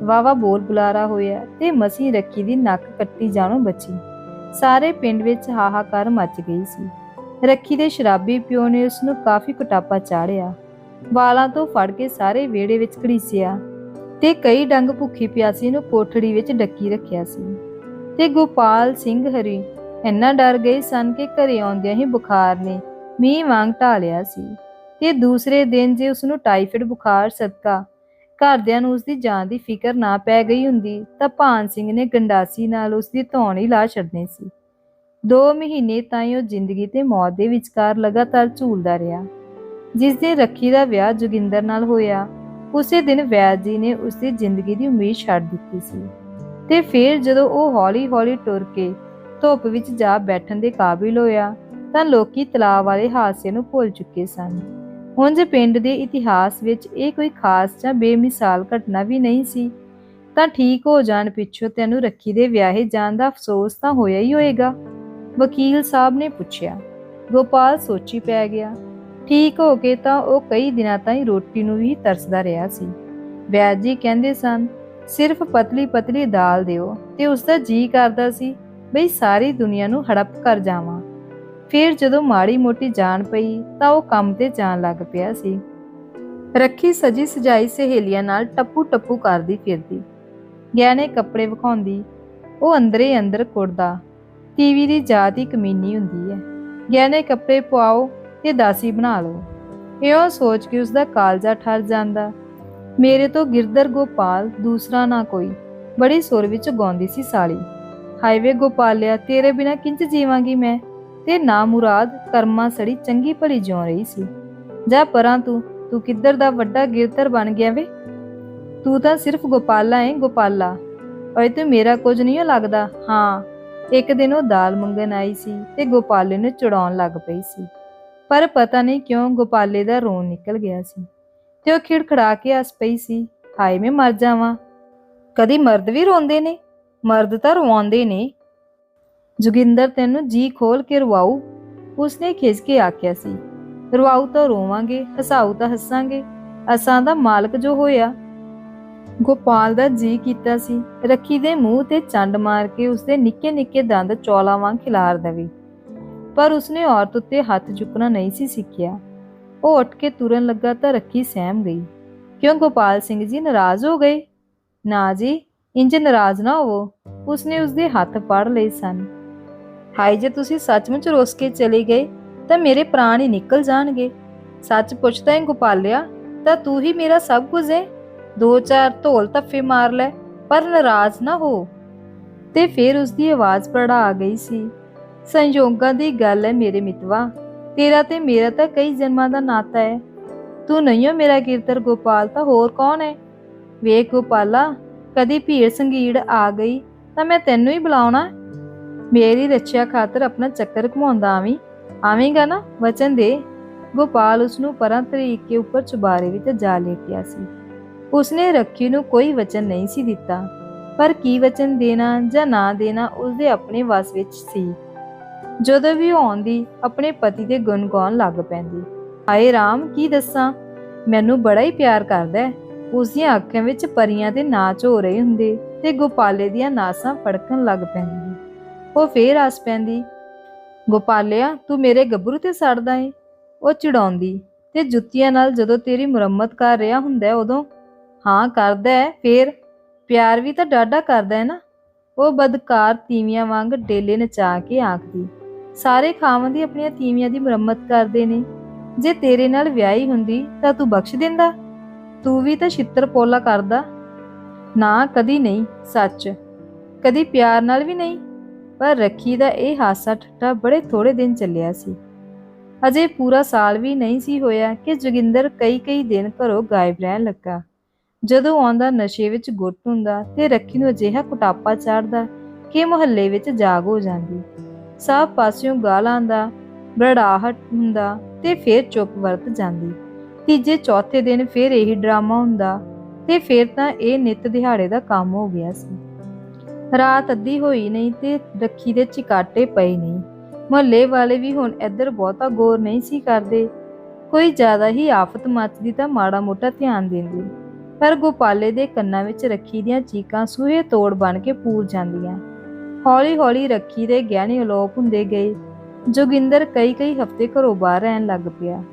ਵਾਵਾ ਬੋਲ ਬੁਲਾਰਾ ਹੋਇਆ ਤੇ ਮਸੀਂ ਰੱਖੀ ਦੀ ਨੱਕ ਕੱਟੀ ਜਾਣੋਂ ਬਚੀ। ਸਾਰੇ ਪਿੰਡ ਵਿੱਚ ਹਾਹਾਕਾਰ ਮਚ ਗਈ ਸੀ। ਰੱਖੀ ਦੇ ਸ਼ਰਾਬੀ ਪਿਓ ਨੇ ਉਸ ਨੂੰ ਕਾਫੀ ਕੁਟਾਪਾ ਚਾੜਿਆ। ਵਾਲਾਂ ਤੋਂ ਫੜ ਕੇ ਸਾਰੇ ਵਿਹੜੇ ਵਿੱਚ ਘੜੀਸਿਆ ਤੇ ਕਈ ਡੰਗ ਭੁੱਖੀ ਪਿਆਸੀ ਨੂੰ ਕੋਠੜੀ ਵਿੱਚ ਡੱਕੀ ਰੱਖਿਆ ਸੀ। ਤੇ ਗੋਪਾਲ ਸਿੰਘ ਹਰੀ ਇੰਨਾ ਡਰ ਗਏ ਸਨ ਕਿ ਘਰੇ ਆਉਂਦਿਆਂ ਹੀ ਬੁਖਾਰ ਨੇ ਮੀਂਹ ਵਾਂਗ ਢਾਲਿਆ ਸੀ ਤੇ ਦੂਸਰੇ ਦਿਨ ਜੇ ਉਸ ਨੂੰ ਟਾਈਫਾਇਡ ਬੁਖਾਰ ਸਦਕਾ, ਘਰਦਿਆਂ ਨੂੰ ਉਸ ਦੀ ਜਾਨ ਦੀ ਫਿਕਰ ਨਾ ਪੈ ਗਈ ਹੁੰਦੀ ਤਾਂ ਭਾਨ ਸਿੰਘ ਨੇ ਗੰਡਾਸੀ ਨਾਲ ਉਸ ਦੀ ਧੌਣ ਹੀ ਲਾ ਛੱਡਣੀ ਸੀ। 2 ਮਹੀਨੇ ਤਾਈਂ ਉਹ ਜ਼ਿੰਦਗੀ ਤੇ ਮੌਤ ਦੇ ਵਿਚਕਾਰ ਲਗਾਤਾਰ ਝੂਲਦਾ ਰਿਹਾ। ਜਿਸ ਦਿਨ ਰੱਖੀ ਦਾ ਵਿਆਹ ਜੋਗਿੰਦਰ ਨਾਲ ਹੋਇਆ, ਉਸੇ ਦਿਨ ਵੈਦ ਜੀ ਨੇ ਉਸ ਦੀ ਜ਼ਿੰਦਗੀ ਦੀ ਉਮੀਦ ਛੱਡ ਦਿੱਤੀ ਸੀ ਤੇ ਫਿਰ ਜਦੋਂ ਉਹ ਹੌਲੀ-ਹੌਲੀ ਟੁਰ ਕੇ ਧੁੱਪ ਵਿੱਚ ਜਾ ਬੈਠਣ ਦੇ ਕਾਬਿਲ ਹੋਇਆ ਤਾਂ ਲੋਕੀ ਤਲਾਅ ਵਾਲੇ ਹਾਦਸੇ ਨੂੰ ਭੁੱਲ ਚੁੱਕੇ ਸਨ। ਹੁੰਜ ਪਿੰਡ ਦੇ ਇਤਿਹਾਸ ਵਿੱਚ ਇਹ ਕੋਈ ਖਾਸ ਜਾਂ ਬੇਮਿਸਾਲ ਘਟਨਾ ਵੀ ਨਹੀਂ ਸੀ, ਤਾਂ ਠੀਕ ਹੋ ਜਾਣ ਪਿੱਛੋਂ ਤੈਨੂੰ ਰੱਖੀ ਦੇ ਵਿਆਹੇ ਜਾਣ ਦਾ ਅਫਸੋਸ ਤਾਂ ਹੋਇਆ ਹੀ ਹੋਏਗਾ, ਵਕੀਲ ਸਾਹਿਬ ਨੇ ਪੁੱਛਿਆ। ਗੋਪਾਲ ਸੋਚੀ ਪੈ ਗਿਆ। ਠੀਕ ਹੋ ਕੇ ਤਾਂ ਉਹ ਕਈ ਦਿਨਾਂ ਤਾਈਂ ਰੋਟੀ ਨੂੰ ਵੀ ਤਰਸਦਾ ਰਿਹਾ ਸੀ। ਵੈਦ ਜੀ ਕਹਿੰਦੇ ਸਨ, ਸਿਰਫ ਪਤਲੀ ਪਤਲੀ ਦਾਲ ਦਿਓ ਤੇ ਉਸ ਦਾ ਜੀ ਕਰਦਾ ਸੀ, ਬਈ ਸਾਰੀ ਦੁਨੀਆ ਨੂੰ ਹੜਪ ਕਰ ਜਾਵਾਂ। ਫਿਰ ਜਦੋਂ ਮਾੜੀ ਮੋਟੀ ਜਾਣ ਪਈ ਤਾਂ ਉਹ ਕੰਮ ਤੇ ਜਾਣ ਲੱਗ ਪਿਆ ਸੀ। ਰੱਖੀ ਸਜੀ ਸਜਾਈ ਸਹੇਲੀਆਂ ਨਾਲ ਟੱਪੂ ਟੱਪੂ ਕਰਦੀ ਫਿਰਦੀ। ਗਹਿਣੇ ਕੱਪੜੇ ਵਿਖਾਉਂਦੀ, ਉਹ ਅੰਦਰੇ ਅੰਦਰ ਕੁੜਦਾ। ਟੀਵੀ ਦੀ ਜਾਤ ਹੀ ਕਮੀਨੀ ਹੁੰਦੀ ਹੈ। ਗਹਿਣੇ ਕੱਪੜੇ ਪਵਾਓ ਤੇ ਦਾਸੀ ਬਣਾ ਲਓ। ਇਹੋ ਸੋਚ ਕੇ ਉਸ ਦਾ ਕਾਲਜਾ ਠਰ ਜਾਂਦਾ। ਮੇਰੇ ਤੋਂ ਗਿਰਦਰ ਗੋਪਾਲ ਦੂਸਰਾ ਨਾ ਕੋਈ। ਬੜੀ ਸੁਰ ਵਿੱਚ ਗਾਉਂਦੀ ਸੀ ਸਾਲੀ। ਹਾਈਵੇ ਗੋਪਾਲਿਆ, ਤੇਰੇ ਬਿਨਾ ਕਿੰਜ ਜੀਵਾਂਗੀ ਮੈਂ? ਤੇ ਨਾ ਮੁਰਾਦ ਕਰਮਾਂ ਸੜੀ ਚੰਗੀ ਭਲੀ ਜਿਉ ਰਹੀ ਸੀ। ਜਾ ਪਰਾਂ ਤੂੰ ਤੂੰ ਕਿੱਧਰ ਦਾ ਵੱਡਾ ਗਿਰਦਰ ਬਣ ਗਿਆ ਵੇ? ਤੂੰ ਤਾਂ ਸਿਰਫ ਗੋਪਾਲਾ ਏ ਗੋਪਾਲਾ। ਓਏ ਤੂੰ ਮੇਰਾ ਕੁਝ ਨਹੀਂ ਲੱਗਦਾ। ਹਾਂ, ਇੱਕ ਦਿਨ ਉਹ ਦਾਲ ਮੰਗਣ ਆਈ ਸੀ ਤੇ ਗੋਪਾਲੇ ਨੂੰ ਚੜਾਉਣ ਲੱਗ ਪਈ ਸੀ। ਪਰ ਪਤਾ ਨਹੀਂ ਕਿਉਂ ਗੋਪਾਲੇ ਦਾ ਰੋਣ ਨਿਕਲ ਗਿਆ ਸੀ ਤੇ ਉਹ ਖਿੜਖੜਾ ਕੇ ਹੱਸ ਪਈ ਸੀ। ਹਾਏ ਮੈਂ ਮਰ ਜਾਵਾਂ। ਕਦੀ ਮਰਦ ਵੀ ਰੋਂਦੇ ਨੇ? ਮਰਦ ਤਾਂ ਰਵਾਉਂਦੇ ਨੇ। ਜੋਗਿੰਦਰ ਤੈਨੂੰ ਜੀ ਖੋਲ ਕੇ ਰਵਾਉ ਉਸਨੇ ਖਿੱਚ ਕੇ ਆਖਿਆ ਸੀ ਰਵਾਉ ਤਾਂ ਰੋਵਾਂਗੇ ਹਸਾਉ ਤਾਂ ਹੱਸਾਂਗੇ, ਅਸਾਂ ਦਾ ਮਾਲਕ ਜੋ ਹੋਇਆ। ਗੋਪਾਲ ਦਾ ਜੀ ਕੀਤਾ ਸੀ, ਰੱਖੀ ਦੇ ਮੂੰਹ ਤੇ ਚੰਡ ਮਾਰ ਕੇ ਉਸਦੇ ਨਿੱਕੇ ਨਿੱਕੇ ਦੰਦ ਚੌਲਾਂ ਵਾਂਗ ਖਿਲਾਰ ਦੇਵੇ। ਪਰ ਉਸਨੇ ਔਰਤ ਉੱਤੇ ਹੱਥ ਚੁੱਕਣਾ ਨਹੀਂ ਸੀ ਸਿੱਖਿਆ। ਉਹ ਉੱਠ ਕੇ ਤੁਰਨ ਲੱਗਾ ਤਾਂ ਰੱਖੀ ਸਹਿਮ ਗਈ। ਕਿਉਂ ਗੋਪਾਲ ਸਿੰਘ ਜੀ, ਨਾਰਾਜ਼ ਹੋ ਗਏ? ਨਾ ਜੀ, ਇੰਜ ਨਾਰਾਜ਼ ਨਾ ਹੋਵੋ। ਉਸਨੇ ਉਸਦੇ ਹੱਥ ਫੜ ਲਏ ਸਨ। ਹਾਏ ਜੇ ਤੁਸੀਂ ਸੱਚਮੁੱਚ ਰੋਸ ਕੇ ਚਲੇ ਗਏ, ਤਾਂ ਮੇਰੇ ਪ੍ਰਾਣ ਹੀ ਨਿਕਲ ਜਾਣਗੇ। ਸੱਚ ਪੁੱਛਦਾ ਹੈ ਗੋਪਾਲਿਆ, ਤਾਂ ਤੂੰ ਹੀ ਮੇਰਾ ਸਭ ਕੁਝ ਹੈ ਦੋ ਚਾਰ ਢੋਲ ਤੱਫੇ ਮਾਰ ਲੈ, ਪਰ ਨਾਰਾਜ਼ ਨਾ ਹੋ। ਤੇ ਫਿਰ ਉਸਦੀ ਆਵਾਜ਼ ਪੜਾ ਆ ਗਈ ਸੀ, ਸੰਯੋਗਾਂ ਦੀ ਗੱਲ ਹੈ ਮੇਰੇ ਮਿਤਵਾ, ਤੇਰਾ ਤੇ ਮੇਰਾ ਤਾਂ ਕਈ ਜਨਮਾਂ ਦਾ ਨਾਤਾ ਹੈ ਤੂੰ ਨਹੀਂ ਹੋ ਮੇਰਾ ਕੀਰਤਰ ਗੋਪਾਲ, ਤਾਂ ਹੋਰ ਕੌਣ ਹੈ ਵੇਖ ਗੋਪਾਲਾ, ਕਦੀ ਭੀੜ ਸੰਗੀੜ ਆ ਗਈ, ਤਾਂ ਮੈਂ ਤੈਨੂੰ ਹੀ ਬੁਲਾਉਣਾ ਮੇਰੀ ਰੱਖਿਆ ਖਾਤਰ ਆਪਣਾ ਚੱਕਰ ਘੁਮਾਉਂਦਾ ਆਵੀਂ। ਆਵੇਂਗਾ ਨਾ? ਵਚਨ ਦੇ। ਗੋਪਾਲ ਉਸ ਨੂੰ ਪਰਾਂ ਤਰੀਕ ਕੇ ਉੱਪਰ ਚੁਬਾਰੇ ਵਿੱਚ ਜਾ ਲੇਟਿਆ ਸੀ। ਉਸਨੇ ਰੱਖੀ ਨੂੰ ਕੋਈ ਵਚਨ ਨਹੀਂ ਸੀ ਦਿੱਤਾ। ਪਰ ਕੀ ਵਚਨ ਦੇਣਾ ਜਾਂ ਨਾ ਦੇਣਾ ਉਸਦੇ ਆਪਣੇ ਵਸ ਵਿੱਚ ਸੀ। ਜਦੋਂ ਵੀ ਉਹ ਆਉਂਦੀ, ਆਪਣੇ ਪਤੀ ਦੇ ਗੁਣ ਗਾਉਣ ਲੱਗ ਪੈਂਦੀ। ਹਾਏ ਰਾਮ, ਕੀ ਦੱਸਾਂ? ਮੈਨੂੰ ਬੜਾ ਹੀ ਪਿਆਰ ਕਰਦਾ ਹੈ। ਉਸ ਦੀਆਂ ਅੱਖਾਂ ਵਿੱਚ ਪਰੀਆਂ ਦੇ ਨਾਚ ਹੋ ਰਹੇ ਹੁੰਦੇ ਤੇ ਗੋਪਾਲੇ ਦੀਆਂ ਨਾਸਾਂ ਫੜਕਣ ਲੱਗ ਪੈਂਦੀਆਂ ਉਹ ਫੇਰ ਆਸ ਪੈਂਦੀ, ਗੋਪਾਲਿਆ, ਤੂੰ ਮੇਰੇ ਗੱਭਰੂ ਤੇ ਸੜਦਾ ਏ? ਉਹ ਚਿੜਾਉਂਦੀ, ਤੇ ਜੁੱਤੀਆਂ ਨਾਲ ਜਦੋਂ ਤੇਰੀ ਮੁਰੰਮਤ ਕਰ ਰਿਹਾ ਹੁੰਦਾ ਉਦੋਂ? ਹਾਂ, ਕਰਦਾ ਹੈ ਫੇਰ। ਪਿਆਰ ਵੀ ਤਾਂ ਡਾਡਾ ਕਰਦਾ ਹੈ ਨਾ। ਉਹ ਬਦਕਾਰ ਤੀਵੀਆਂ ਵਾਂਗ ਡੇਲੇ ਨਚਾ ਕੇ ਆਖਦੀ, ਸਾਰੇ ਖਾਵਾਂ ਦੀ ਆਪਣੀਆਂ ਤੀਵੀਆਂ ਦੀ ਮੁਰੰਮਤ ਕਰਦੇ ਨੇ। ਜੇ ਤੇਰੇ ਨਾਲ ਵਿਆਹੀ ਹੁੰਦੀ ਤਾਂ ਤੂੰ ਬਖਸ਼ ਦਿੰਦਾ? ਤੂੰ ਵੀ ਤਾਂ ਛਿੱਤਰ ਪੋਲਾ ਕਰਦਾ? ਨਾ, ਕਦੀ ਨਹੀਂ, ਸੱਚ। ਕਦੀ ਪਿਆਰ ਨਾਲ ਵੀ ਨਹੀਂ। ਪਰ ਰੱਖੀ ਦਾ ਇਹ ਹਾਸਾ ਠੱਠਾ ਬੜੇ ਥੋੜੇ ਦਿਨ ਚੱਲਿਆ ਸੀ। ਅਜੇ ਪੂਰਾ ਸਾਲ ਵੀ ਨਹੀਂ ਸੀ ਹੋਇਆ ਕਿ ਜੋਗਿੰਦਰ ਕਈ ਕਈ ਦਿਨ ਘਰੋਂ ਗਾਇਬ ਰਹਿਣ ਲੱਗਾ। ਜਦੋਂ ਆਉਂਦਾ ਨਸ਼ੇ ਵਿੱਚ ਗੁੱਟ ਹੁੰਦਾ ਤੇ ਰੱਖੀ ਨੂੰ ਅਜਿਹਾ ਕੁਟਾਪਾ ਚੜਦਾ ਕਿ ਮੁਹੱਲੇ ਵਿੱਚ ਜਾਗ ਹੋ ਜਾਂਦੀ। ਸਭ ਪਾਸਿਓਂ ਗਾਲਾਂ ਦਾ ਬੜਾਹਟ ਹੁੰਦਾ ਤੇ ਫਿਰ ਚੁੱਪ ਵਰਤ ਜਾਂਦੀ। ਤੀਜੇ ਚੌਥੇ ਦਿਨ ਫਿਰ ਇਹੀ ਡਰਾਮਾ ਹੁੰਦਾ ਤੇ ਫਿਰ ਤਾਂ ਇਹ ਨਿਤ ਦਿਹਾੜੇ ਦਾ ਕੰਮ ਹੋ ਗਿਆ ਸੀ। ਰਾਤ ਅੱਧੀ ਹੋਈ ਨਹੀਂ ਤੇ ਰੱਖੀ ਦੇ ਚਿਕਾਟੇ ਪਏ ਨਹੀਂ। ਮਹੱਲੇ ਵਾਲੇ ਵੀ ਹੁਣ ਇੱਧਰ ਬਹੁਤਾ ਗੌਰ ਨਹੀਂ ਸੀ ਕਰਦੇ। ਕੋਈ ਜ਼ਿਆਦਾ ਹੀ ਆਫਤ ਮੱਚਦੀ ਤਾਂ ਮਾੜਾ ਮੋਟਾ ਧਿਆਨ ਦਿੰਦੇ। ਪਰ ਗੋਪਾਲੇ ਦੇ ਕੰਨਾਂ ਵਿੱਚ ਰੱਖੀ ਦੀਆਂ ਚੀਕਾਂ ਸੂਹੇ ਤੋੜ ਬਣ ਕੇ ਪੂਰ ਜਾਂਦੀਆਂ। ਹੌਲੀ-ਹੌਲੀ ਰੱਖੀ ਦੇ ਗਹਿਣੇ ਅਲੋਪ ਹੁੰਦੇ ਗਏ। ਜੋਗਿੰਦਰ ਕਈ-ਕਈ ਹਫ਼ਤੇ ਘਰੋਂ ਬਾਹਰ ਰਹਿਣ ਲੱਗ ਪਿਆ।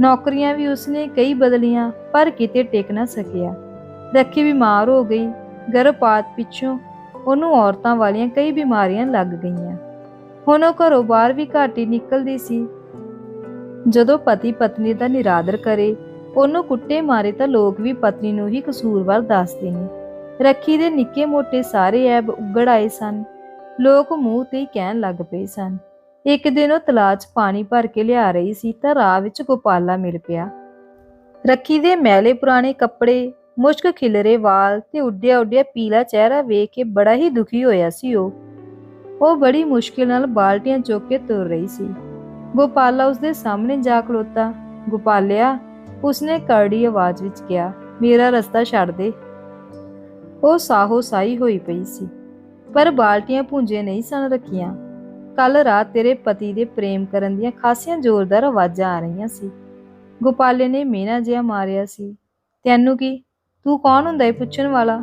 ਨੌਕਰੀਆਂ ਵੀ ਉਸਨੇ ਕਈ ਬਦਲੀਆਂ, ਪਰ ਕਿਤੇ ਟਿਕ ਨਾ ਸਕਿਆ। ਰੱਖੀ ਬਿਮਾਰ ਹੋ ਗਈ। ਗਰਭਪਾਤ ਪਿੱਛੋਂ ਉਹਨੂੰ ਔਰਤਾਂ ਵਾਲੀਆਂ ਕਈ ਬਿਮਾਰੀਆਂ ਲੱਗ ਗਈਆਂ। ਹੁਣ ਉਹ ਘਰੋਂ ਬਾਹਰ ਵੀ ਘੱਟ ਹੀ ਨਿਕਲਦੀ ਸੀ। ਜਦੋਂ ਪਤੀ ਪਤਨੀ ਦਾ ਨਿਰਾਦਰ ਕਰੇ, ਉਹਨੂੰ ਕੁੱਟੇ ਮਾਰੇ ਤਾਂ ਲੋਕ ਵੀ ਪਤਨੀ ਨੂੰ ਹੀ ਕਸੂਰਵਾਰ ਦੱਸਦੇ ਨੇ। ਰੱਖੀ ਦੇ ਨਿੱਕੇ ਮੋਟੇ ਸਾਰੇ ਐਬ ਉਗੜ ਆਏ ਸਨ। ਲੋਕ ਮੂੰਹ ਤੇ ਹੀ ਕਹਿਣ ਲੱਗ ਪਏ ਸਨ। ਇੱਕ ਦਿਨ ਉਹ ਤਲਾਅ 'ਚ ਪਾਣੀ ਭਰ ਕੇ ਲਿਆ ਰਹੀ ਸੀ ਤਾਂ ਰਾਹ ਵਿੱਚ ਗੋਪਾਲਾ ਮਿਲ ਪਿਆ। ਰੱਖੀ ਦੇ ਮੈਲੇ ਪੁਰਾਣੇ ਕੱਪੜੇ ਮੁਸ਼ਕ ਖਿਲਰੇ ਵਾਲ ਤੇ ਉੱਡਿਆ ਉੱਡਿਆ ਪੀਲਾ ਚਿਹਰਾ ਵੇਖ ਕੇ ਬੜਾ ਹੀ ਦੁਖੀ ਹੋਇਆ ਸੀ ਉਹ। ਉਹ ਬੜੀ ਮੁਸ਼ਕਿਲ ਨਾਲ ਬਾਲਟੀਆਂ ਚੁੱਕ ਕੇ ਤੁਰ ਰਹੀ ਸੀ। ਗੋਪਾਲਾ ਉਸਦੇ ਸਾਹਮਣੇ ਜਾ ਖਲੋਤਾ ਗੋਪਾਲਿਆ, ਉਸਨੇ ਕਰੜੀ ਆਵਾਜ਼ ਵਿੱਚ ਕਿਹਾ, ਮੇਰਾ ਰਸਤਾ ਛੱਡ ਦੇ। ਉਹ ਸਾਹੋ ਸਾਈ ਹੋਈ ਪਈ ਸੀ। ਪਰ ਬਾਲਟੀਆਂ ਭੁੰਜੇ ਨਹੀਂ ਸਨ ਰੱਖੀਆਂ। ਕੱਲ ਰਾਤ ਤੇਰੇ ਪਤੀ ਦੇ ਪ੍ਰੇਮ ਕਰਨ ਦੀਆਂ ਖਾਸੀਆਂ ਜ਼ੋਰਦਾਰ ਆਵਾਜ਼ਾਂ ਆ ਰਹੀਆਂ ਸੀ। ਗੋਪਾਲੇ ਨੇ ਮੀਨਾ ਜਿਹਾ ਮਾਰਿਆ ਸੀ। ਤੈਨੂੰ ਕੀ ਤੂੰ ਕੌਣ ਹੁੰਦਾ ਏ ਪੁੱਛਣ ਵਾਲਾ?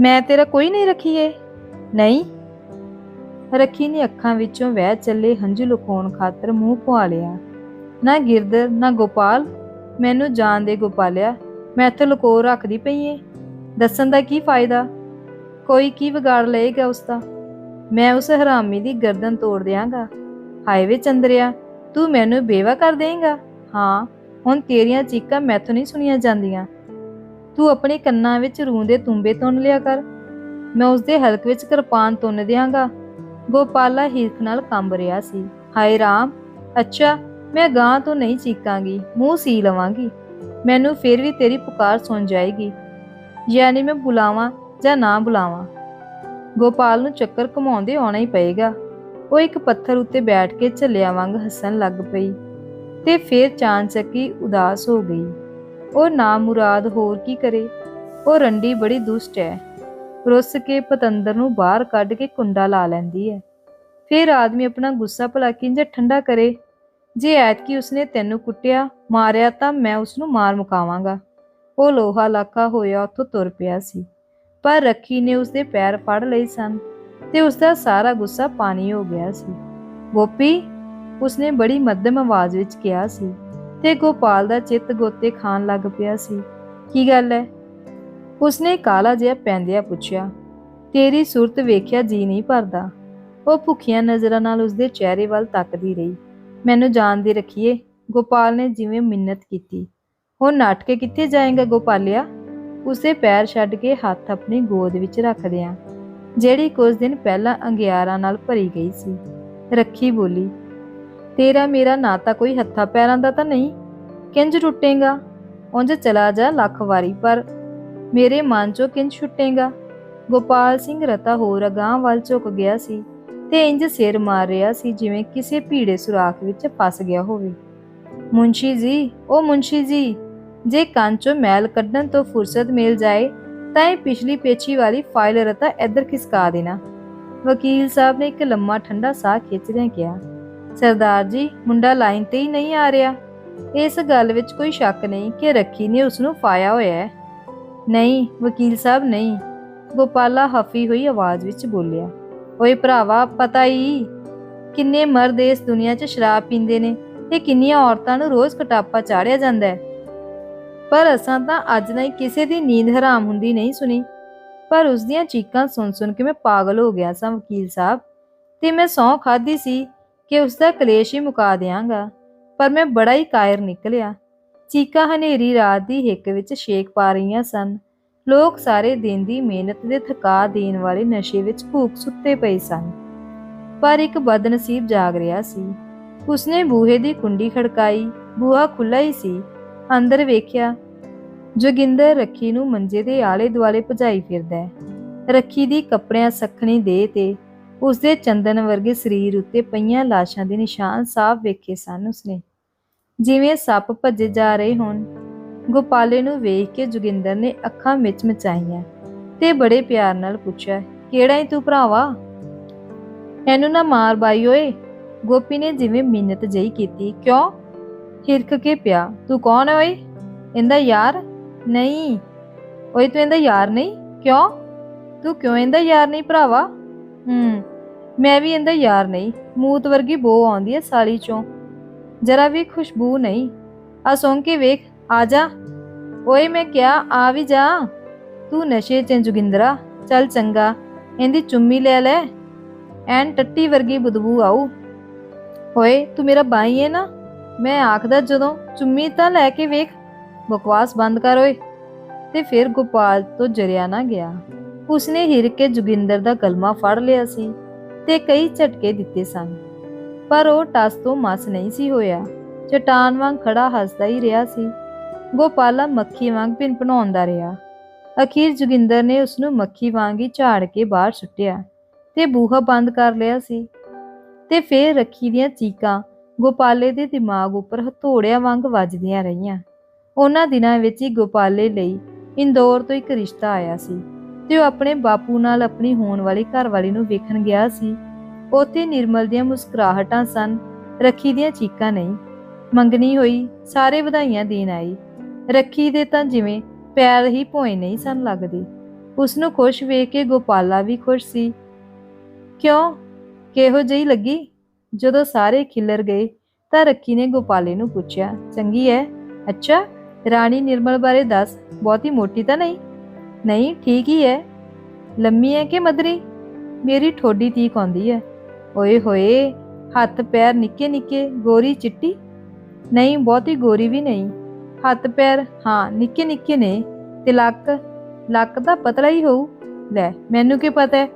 ਮੈਂ ਤੇਰਾ ਕੋਈ ਨਹੀਂ ਰੱਖੀਏ। ਨਹੀਂ। ਰੱਖੀ ਨੇ ਅੱਖਾਂ ਵਿੱਚੋਂ ਵਹਿ ਚੱਲੇ ਹੰਝੂ ਲੁਕਾਉਣ ਖਾਤਰ ਮੂੰਹ ਪੁਆ ਲਿਆ। ਨਾ ਗਿਰਦਰ ਨਾ ਗੋਪਾਲ। ਮੈਨੂੰ ਜਾਣ ਦੇ ਗੋਪਾਲਿਆ, ਮੈਂ ਇੱਥੇ ਲੁਕੋ ਰੱਖਦੀ ਪਈ ਏ ਦੱਸਣ ਦਾ ਕੀ ਫਾਇਦਾ? ਕੋਈ ਕੀ ਵਿਗਾੜ ਲਏਗਾ ਉਸ ਦਾ ਮੈਂ ਉਸ ਹਰਾਮੀ ਦੀ ਗਰਦਨ ਤੋੜ ਦਿਆਂਗਾ। ਹਾਏ ਵੇ ਚੰਦਰਿਆ, ਤੂੰ ਮੈਨੂੰ ਬੇਵਾ ਕਰ ਦੇਂਗਾ? ਹਾਂ, ਹੁਣ ਤੇਰੀਆਂ ਚੀਕਾਂ ਮੈਥੋਂ ਨਹੀਂ ਸੁਣੀਆਂ ਜਾਂਦੀਆਂ। ਤੂੰ ਆਪਣੇ ਕੰਨਾਂ ਵਿੱਚ ਰੂੰਦੇ ਤੁੰਬੇ ਤੁੰਨ ਲਿਆ ਕਰ। ਮੈਂ ਉਸ ਦੇ ਹਲਕ ਵਿੱਚ ਕਿਰਪਾਨ ਤੁੰਨ ਦਿਆਂਗਾ। ਗੋਪਾਲਾ ਹੀਰਖ ਨਾਲ ਕੰਬ ਰਿਹਾ ਸੀ। ਹਾਏ ਰਾਮ, ਅੱਛਾ, ਮੈਂ ਗਾਂ ਤੋਂ ਨਹੀਂ ਚੀਕਾਂਗੀ, ਮੂੰਹ ਸੀ ਲਵਾਂਗੀ। ਮੈਨੂੰ ਫਿਰ ਵੀ ਤੇਰੀ ਪੁਕਾਰ ਸੁਣ ਜਾਏਗੀ। ਯਾਨੀ ਮੈਂ ਬੁਲਾਵਾਂ ਜਾਂ ਨਾ ਬੁਲਾਵਾਂ। ਗੋਪਾਲ ਨੂੰ ਚੱਕਰ ਘੁਮਾਉਂਦੇ ਆਉਣਾ ਹੀ ਪਏਗਾ। ਉਹ ਇੱਕ ਪੱਥਰ ਉੱਤੇ ਬੈਠ ਕੇ ਝੱਲਿਆ ਵਾਂਗ ਹੱਸਣ ਲੱਗ ਪਈ ਤੇ ਫਿਰ ਚਾਂਚੱਕੀ ਉਦਾਸ ਹੋ ਗਈ। ਉਹ ਨਾ ਮੁਰਾਦ ਹੋਰ ਕੀ ਕਰੇ? ਉਹ ਰੰਡੀ ਬੜੀ ਦੁਸ਼ਟ ਹੈ ਰੁੱਸ ਕੇ ਪਤੰਦਰ ਨੂੰ ਬਾਹਰ ਕੱਢ ਕੇ ਕੁੰਡਾ ਲਾ ਲੈਂਦੀ ਹੈ ਫਿਰ ਆਦਮੀ ਆਪਣਾ ਗੁੱਸਾ ਭਲਾ ਕਿੰਜ ਠੰਡਾ ਕਰੇ? ਜੇ ਐਤਕੀ ਉਸਨੇ ਤੈਨੂੰ ਕੁੱਟਿਆ, ਮਾਰਿਆ ਤਾਂ ਮੈਂ ਉਸ ਨੂੰ ਮਾਰ ਮੁਕਾਵਾਂਗਾ। ਉਹ ਲੋਹਾ ਲਾਕਾ ਹੋਇਆ ਉੱਥੋਂ ਤੁਰ ਪਿਆ ਸੀ। ਪਰ ਰੱਖੀ ਨੇ ਉਸਦੇ ਪੈਰ ਫੜ ਲਏ ਸਨ ਤੇ ਉਸਦਾ ਸਾਰਾ ਗੁੱਸਾ ਪਾਣੀ ਹੋ ਗਿਆ ਸੀ। ਗੋਪੀ, ਉਸਨੇ ਬੜੀ ਮੱਧਮ ਆਵਾਜ਼ ਵਿੱਚ ਕਿਹਾ ਸੀ ਤੇ ਗੋਪਾਲ ਦਾ ਚਿੱਤ ਗੋਤੇ ਖਾਣ ਲੱਗ ਪਿਆ ਸੀ। ਕੀ ਗੱਲ ਹੈ ਉਸਨੇ ਕਾਲਾ ਜਿਹਾ ਪੈਂਦਿਆ ਪੁੱਛਿਆ, ਤੇਰੀ ਸੂਰਤ ਵੇਖਿਆ ਜੀ ਨਹੀਂ ਭਰਦਾ? ਉਹ ਭੁੱਖੀਆਂ ਨਜ਼ਰਾਂ ਨਾਲ ਉਸਦੇ ਚਿਹਰੇ ਵੱਲ ਤੱਕਦੀ ਰਹੀ। ਮੈਨੂੰ ਜਾਣਦੀ ਰੱਖੀਏ, ਗੋਪਾਲ ਨੇ ਜਿਵੇਂ ਮਿੰਨਤ ਕੀਤੀ। ਹੁਣ ਨੱਠ ਕੇ ਕਿੱਥੇ ਜਾਏਗਾ ਗੋਪਾਲਿਆ? ਉਸੇ ਪੈਰ ਛੱਡ ਕੇ ਹੱਥ ਆਪਣੀ ਗੋਦ ਵਿੱਚ ਰੱਖਦਿਆਂ ਜਿਹੜੀ ਕੁਝ ਦਿਨ ਪਹਿਲਾਂ ਅੰਗਿਆਰਾਂ ਨਾਲ ਭਰੀ ਗਈ ਸੀ। ਰੱਖੀ ਬੋਲੀ ਤੇਰਾ ਮੇਰਾ ਨਾ ਤਾਂ ਕੋਈ ਹੱਥਾਂ ਪੈਰਾਂ ਦਾ ਤਾਂ ਨਹੀਂ। ਕਿੰਜ ਟੁੱਟੇਗਾ? ਉਂਝ ਚਲਾ ਜਾ ਲੱਖ ਵਾਰੀ, ਪਰ ਮੇਰੇ ਮਨ ਚੋਂ ਕਿੰਜ ਛੁੱਟੇਗਾ? ਗੋਪਾਲ ਸਿੰਘ ਰਤਾ ਹੋਰ ਅਗਾਂਹ ਵੱਲ ਝੁਕ ਗਿਆ ਸੀ ਤੇ ਇੰਜ ਸਿਰ ਮਾਰ ਰਿਹਾ ਸੀ ਜਿਵੇਂ ਕਿਸੇ ਭੀੜੇ ਸੁਰਾਖ ਵਿੱਚ ਫਸ ਗਿਆ ਹੋਵੇ। ਮੁੰਸ਼ੀ ਜੀ ਉਹ ਮੁੰਸ਼ੀ ਜੀ, ਜੇ ਕੰਨ ਮੈਲ ਕੱਢਣ ਤੋਂ ਫੁਰਸਤ ਮਿਲ ਜਾਏ, ਤਾਂ ਇਹ ਪਿਛਲੀ ਪੇਚੀ ਵਾਲੀ ਫਾਈਲ ਰਤਾ ਇੱਧਰ ਖਿਸਕਾ ਦੇਣਾ। ਵਕੀਲ ਸਾਹਿਬ ਨੇ ਇੱਕ ਲੰਮਾ ਠੰਡਾ ਸਾਹ ਖਿੱਚਦਿਆਂ ਕਿਹਾ ਸਰਦਾਰ ਜੀ, ਮੁੰਡਾ ਲਾਈਨ ਤੇ ਹੀ ਨਹੀਂ ਆ ਰਿਹਾ। ਇਸ ਗੱਲ ਵਿੱਚ ਕੋਈ ਸ਼ੱਕ ਨਹੀਂ ਕਿ ਰੱਖੀ ਨੇ ਉਸ ਨੂੰ ਫਾਇਆ ਹੋਇਆ ਹੈ। ਨਹੀਂ, ਵਕੀਲ ਸਾਹਿਬ ਨਹੀਂ। ਗੋਪਾਲਾ ਹਫੀ ਹੋਈ ਆਵਾਜ਼ ਵਿੱਚ ਬੋਲਿਆ, ਓਏ ਭਰਾਵਾ, ਪਤਾ ਹੀ। ਕਿੰਨੇ ਮਰਦ ਇਸ ਦੁਨੀਆ 'ਚ ਸ਼ਰਾਬ ਪੀਂਦੇ ਨੇ। ਤੇ ਕਿੰਨੀਆਂ ਔਰਤਾਂ ਨੂੰ ਰੋਜ਼ ਕਟਾਪਾ ਚਾੜਿਆ ਜਾਂਦਾ ਹੈ। ਪਰ ਅਸਾਂ ਤਾਂ ਅੱਜ ਨਹੀਂ ਕਿਸੇ ਦੀ ਨੀਂਦ ਹਰਾਮ ਹੁੰਦੀ ਨਹੀਂ ਸੁਣੀ। ਪਰ ਉਸ ਦੀਆਂ ਚੀਕਾਂ ਸੁਣ ਸੁਣ ਕੇ ਮੈਂ ਪਾਗਲ ਹੋ ਗਿਆ ਸਾਂ ਵਕੀਲ ਸਾਹਿਬ। ਤੇ ਮੈਂ ਸੌਂ ਖਾਦੀ ਸੀ। ਕਿ ਉਸ ਦਾ ਕਲੇਸ਼ ਹੀ ਮੁਕਾ ਦਿਆਂਗਾ। ਪਰ ਮੈਂ ਬੜਾ ਹੀ ਕਾਇਰ ਨਿਕਲਿਆ। ਚੀਕਾ ਹਨੇਰੀ ਰਾਤ ਦੀ ਹਿੱਕ ਵਿੱਚ ਛੇਕ ਪਾ ਰਹੀਆਂ ਸਨ। ਲੋਕ ਸਾਰੇ ਦਿਨ ਦੀ ਮਿਹਨਤ ਦੇ ਥਕਾ ਦੇਣ ਵਾਲੇ ਨਸ਼ੇ ਵਿੱਚ ਭੂਖ ਸੁੱਤੇ ਪਏ ਸਨ। ਪਰ ਇੱਕ ਬਦਨਸੀਬ ਜਾਗ ਰਿਹਾ ਸੀ। ਉਸਨੇ ਬੂਹੇ ਦੀ ਕੁੰਡੀ ਖੜਕਾਈ, ਬੂਹਾ ਖੁੱਲਾ ਹੀ ਸੀ। ਅੰਦਰ ਵੇਖਿਆ, ਜੋਗਿੰਦਰ ਰੱਖੀ ਨੂੰ ਮੰਜੇ ਦੇ ਆਲੇ ਦੁਆਲੇ ਭਜਾਈ ਫਿਰਦਾ ਹੈ। ਰੱਖੀ ਦੀ ਕੱਪੜਿਆਂ ਸਖਣੀ ਦੇ ਤੇ ਉਸਦੇ ਚੰਦਨ ਵਰਗੇ ਸਰੀਰ ਉੱਤੇ ਪਈਆਂ ਲਾਸ਼ਾਂ ਦੇ ਨਿਸ਼ਾਨ ਸਾਫ਼ ਵੇਖੇ ਸਨ ਉਸਨੇ। ਜਿਵੇਂ ਸੱਪ ਭੱਜੇ ਜਾ ਰਹੇ ਹੋਣ, ਗੋਪਾਲੇ ਨੂੰ ਵੇਖ ਕੇ ਜੋਗਿੰਦਰ ਨੇ ਅੱਖਾਂ ਵਿੱਚ ਮਚਾਈਆਂ ਤੇ ਬੜੇ ਪਿਆਰ ਨਾਲ ਪੁੱਛਿਆ, ਕਿਹੜਾ ਈ ਤੂੰ ਭਰਾਵਾ? ਇਹਨੂੰ ਨਾ ਮਾਰ ਬਾਈ ਓਏ। ਗੋਪੀ ਨੇ ਜਿਵੇਂ ਮਿੰਨਤ ਜਈ ਕੀਤੀ, ਕਿਉਂ? ਹਿਰਖ ਕੇ ਪਿਆ। ਤੂੰ ਕੌਣ ਹੈ ਓਏ? ਇਹਦਾ ਯਾਰ? ਨਹੀਂ। ਓਏ ਤੂੰ ਇਹਦਾ ਯਾਰ ਨਹੀਂ? ਕਿਉਂ? ਤੂੰ ਕਿਉਂ ਇਹਦਾ ਯਾਰ ਨਹੀਂ ਭਰਾਵਾ? ਹੂੰ। ਮੈਂ ਵੀ ਇਹਦਾ ਯਾਰ ਨਹੀਂ, ਮੂਤ ਵਰਗੀ ਬੋ ਆਉਂਦੀ ਹੈ ਸਾਲੀ ਚੋਂ। ਜਰਾ ਵੀ ਖੁਸ਼ਬੂ ਨਹੀਂ। ਆ ਸੌਂ ਕੇ ਵੇਖ, ਆ ਜਾ। ਓਏ ਮੈਂ ਕਿਹਾ, ਆ ਵੀ ਜਾ। ਤੂੰ ਨਸ਼ੇ ਚ ਆਂ ਜੋਗਿੰਦਰਾ, ਚੱਲ ਚੰਗਾ। ਇਹਦੀ ਚੁੰਮੀ ਲੈ ਲੈ। ਐਨ ਟੱਟੀ ਵਰਗੀ ਬਦਬੂ ਆਊ। ਹੋਏ ਤੂੰ ਮੇਰਾ ਬਾਈ ਏ ਨਾ। ਮੈਂ ਆਖਦਾ ਜਦੋਂ, ਚੁੰਮੀ ਤਾਂ ਲੈ ਕੇ ਵੇਖ। ਬਕਵਾਸ ਬੰਦ ਕਰ ਓਏ। ਤੇ ਫਿਰ ਗੋਪਾਲ ਤੋਂ ਜਰਿਆ ਨਾ ਗਿਆ। ਉਸਨੇ ਹਿਰ ਕੇ ਜੋਗਿੰਦਰ ਦਾ ਗਲਮਾ ਫੜ ਲਿਆ ਸੀ ਤੇ ਕਈ ਝਟਕੇ ਦਿੱਤੇ ਸਨ। ਪਰ ਉਹ ਟਸ ਤੋਂ ਮਸ ਨਹੀਂ ਸੀ ਹੋਇਆ। ਚਟਾਨ ਵਾਂਗ ਖੜਾ ਹੱਸਦਾ ਹੀ ਰਿਹਾ ਸੀ। ਗੋਪਾਲਾ ਮੱਖੀ ਵਾਂਗ ਭਿਨਭਿਨਾਉਂਦਾ ਰਿਹਾ। ਅਖੀਰ ਜੋਗਿੰਦਰ ਨੇ ਉਸ ਨੂੰ ਮੱਖੀ ਵਾਂਗ ਹੀ ਝਾੜ ਕੇ ਬਾਹਰ ਸੁੱਟਿਆ ਤੇ ਬੂਹਾ ਬੰਦ ਕਰ ਲਿਆ ਸੀ। ਤੇ ਫੇਰ ਰੱਖੀ ਦੀਆਂ ਚੀਕਾਂ ਗੋਪਾਲੇ ਦੇ ਦਿਮਾਗ ਉੱਪਰ ਹਥੋੜਿਆਂ ਵਾਂਗ ਵੱਜਦੀਆਂ ਰਹੀਆਂ। ਉਹਨਾਂ ਦਿਨਾਂ ਵਿੱਚ ਹੀ ਗੋਪਾਲੇ ਲਈ ਇੰਦੌਰ ਤੋਂ ਇੱਕ ਰਿਸ਼ਤਾ ਆਇਆ ਸੀ। ਤੇ ਉਹ ਆਪਣੇ ਬਾਪੂ ਨਾਲ ਆਪਣੀ ਹੋਣ ਵਾਲੀ ਘਰਵਾਲੀ ਨੂੰ ਵੇਖਣ ਗਿਆ ਸੀ। ਉੱਥੇ ਨਿਰਮਲ ਦੀਆਂ ਮੁਸਕਰਾਹਟਾਂ ਸਨ, ਰੱਖੀ ਦੀਆਂ ਚੀਕਾਂ ਨਹੀਂ। ਮੰਗਣੀ ਹੋਈ, ਸਾਰੇ ਵਧਾਈਆਂ ਦੇਣ ਆਈ। ਰੱਖੀ ਦੇ ਤਾਂ ਜਿਵੇਂ ਪੈਰ ਹੀ ਭੋਏ ਨਹੀਂ ਸਨ ਲੱਗਦੇ। ਉਸ ਨੂੰ ਖੁਸ਼ ਵੇਖ ਕੇ ਗੋਪਾਲਾ ਵੀ ਖੁਸ਼ ਸੀ। ਕਿਉਂ? ਕਿਹੋ ਜਿਹੀ ਲੱਗੀ? ਜਦੋਂ ਸਾਰੇ ਖਿੱਲਰ ਗਏ, ਤਾਂ ਰੱਖੀ ਨੇ ਗੋਪਾਲੇ ਨੂੰ ਪੁੱਛਿਆ, ਚੰਗੀ ਹੈ ਅੱਛਾ, ਰਾਣੀ ਨਿਰਮਲ ਬਾਰੇ ਦੱਸ, ਬਹੁਤੀ ਮੋਟੀ ਤਾਂ ਨਹੀਂ? ਨਹੀਂ, ਠੀਕ ਹੀ ਹੈ। ਲੰਮੀ ਹੈ ਕਿ ਮਦਰੀ ਮੇਰੀ ਠੋਡੀ ਤੀਕ ਆਉਂਦੀ ਹੈ। ਓਏ ਹੋਏ, ਹੱਥ ਪੈਰ ਨਿੱਕੇ ਨਿੱਕੇ, ਗੋਰੀ ਚਿੱਟੀ? ਨਹੀਂ, ਬਹੁਤੀ ਗੋਰੀ ਵੀ ਨਹੀਂ। ਹੱਥ ਪੈਰ, ਹਾਂ, ਨਿੱਕੇ ਨਿੱਕੇ ਨੇ। ਤੇ ਲੱਕ? ਲੱਕ ਤਾਂ ਪਤਲਾ ਹੀ ਹੋਊ। ਲੈ, ਮੈਨੂੰ ਕੀ ਪਤਾ ਹੈ?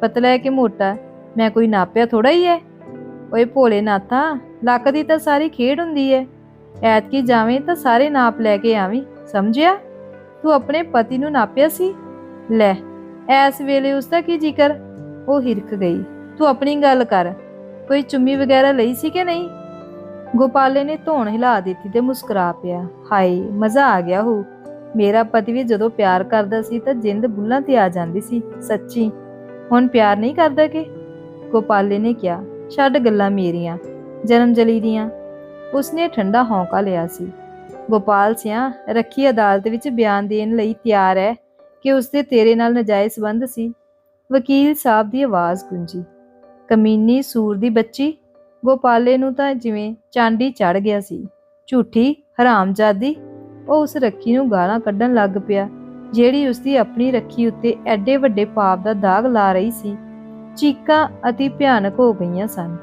ਪਤਲਾ ਹੈ ਕਿ ਮੋਟਾ? ਮੈਂ ਕੋਈ ਨਾਪਿਆ ਥੋੜਾ ਹੀ ਹੈ। ਓਏ ਭੋਲੇ ਨਾਥਾ, ਲੱਕ ਦੀ ਤਾਂ ਸਾਰੀ ਖੇਡ ਹੁੰਦੀ ਹੈ। ਐਤਕੀ ਜਾਵੇਂ ਤਾਂ ਸਾਰੇ ਨਾਪ ਲੈ ਕੇ ਆਵੀਂ, ਸਮਝਿਆ? ਤੂੰ ਆਪਣੇ ਪਤੀ ਨੂੰ ਨਾਪਿਆ ਸੀ? ਲੈ, ਐਸ ਵੇਲੇ ਉਸ ਦਾ ਕੀ ਜ਼ਿਕਰ? ਉਹ ਹਿਰਕ ਗਈ। ਤੂੰ ਆਪਣੀ ਗੱਲ ਕਰ। ਕੋਈ ਚੁੰਮੀ ਵਗੈਰਾ ਲਈ ਸੀ ਕਿ ਨਹੀਂ? ਗੋਪਾਲੇ ਨੇ ਧੌਣ ਹਿਲਾ ਦਿੱਤੀ ਤੇ ਮੁਸਕਰਾ ਪਿਆ। ਹਾਏ, ਮਜ਼ਾ ਆ ਗਿਆ ਹੋ। ਮੇਰਾ ਪਤੀ ਵੀ ਜਦੋਂ ਪਿਆਰ ਕਰਦਾ ਸੀ ਤਾਂ ਜਿੰਦ ਬੁੱਲਾਂ ਤੇ ਆ ਜਾਂਦੀ ਸੀ, ਸੱਚੀ। ਹੁਣ ਪਿਆਰ ਨਹੀਂ ਕਰਦਾ ਕਿ? ਗੋਪਾਲੇ ਨੇ ਕਿਹਾ, ਛੱਡ ਗੱਲਾਂ ਮੇਰੀਆਂ, ਜਨਮ ਜਲੀ ਦੀਆਂ। ਉਸਨੇ ਠੰਡਾ ਹੌਂਕਾ ਲਿਆ ਸੀ। ਗੋਪਾਲ ਸਿਆ, ਰੱਖੀ ਅਦਾਲਤ ਵਿੱਚ ਬਿਆਨ ਦੇਣ ਲਈ ਤਿਆਰ ਹੈ ਕਿ ਉਸਦੇ ਤੇਰੇ ਨਾਲ ਨਜਾਇਜ਼ ਸੰਬੰਧ ਸੀ। ਵਕੀਲ ਸਾਹਿਬ ਦੀ ਆਵਾਜ਼ ਗੂੰਜੀ। ਕਮੀਨੀ ਸੂਰ ਦੀ ਬੱਚੀ? ਗੋਪਾਲੇ ਨੂੰ ਤਾਂ ਜਿਵੇਂ ਚਾਂਡੀ ਚੜ ਗਿਆ ਸੀ। ਝੂਠੀ, ਹਰਾਮਜ਼ਾਦੀ? ਉਹ ਉਸ ਰੱਖੀ ਨੂੰ ਗਾਲਾਂ ਕੱਢਣ ਲੱਗ ਪਿਆ, ਜਿਹੜੀ ਉਸਦੀ ਆਪਣੀ ਰੱਖੀ ਉੱਤੇ ਐਡੇ ਵੱਡੇ ਪਾਪ ਦਾ ਦਾਗ ਲਾ ਰਹੀ ਸੀ। ਚੀਕਾਂ ਅਤੀ ਭਿਆਨਕ ਹੋ ਗਈਆਂ ਸਨ।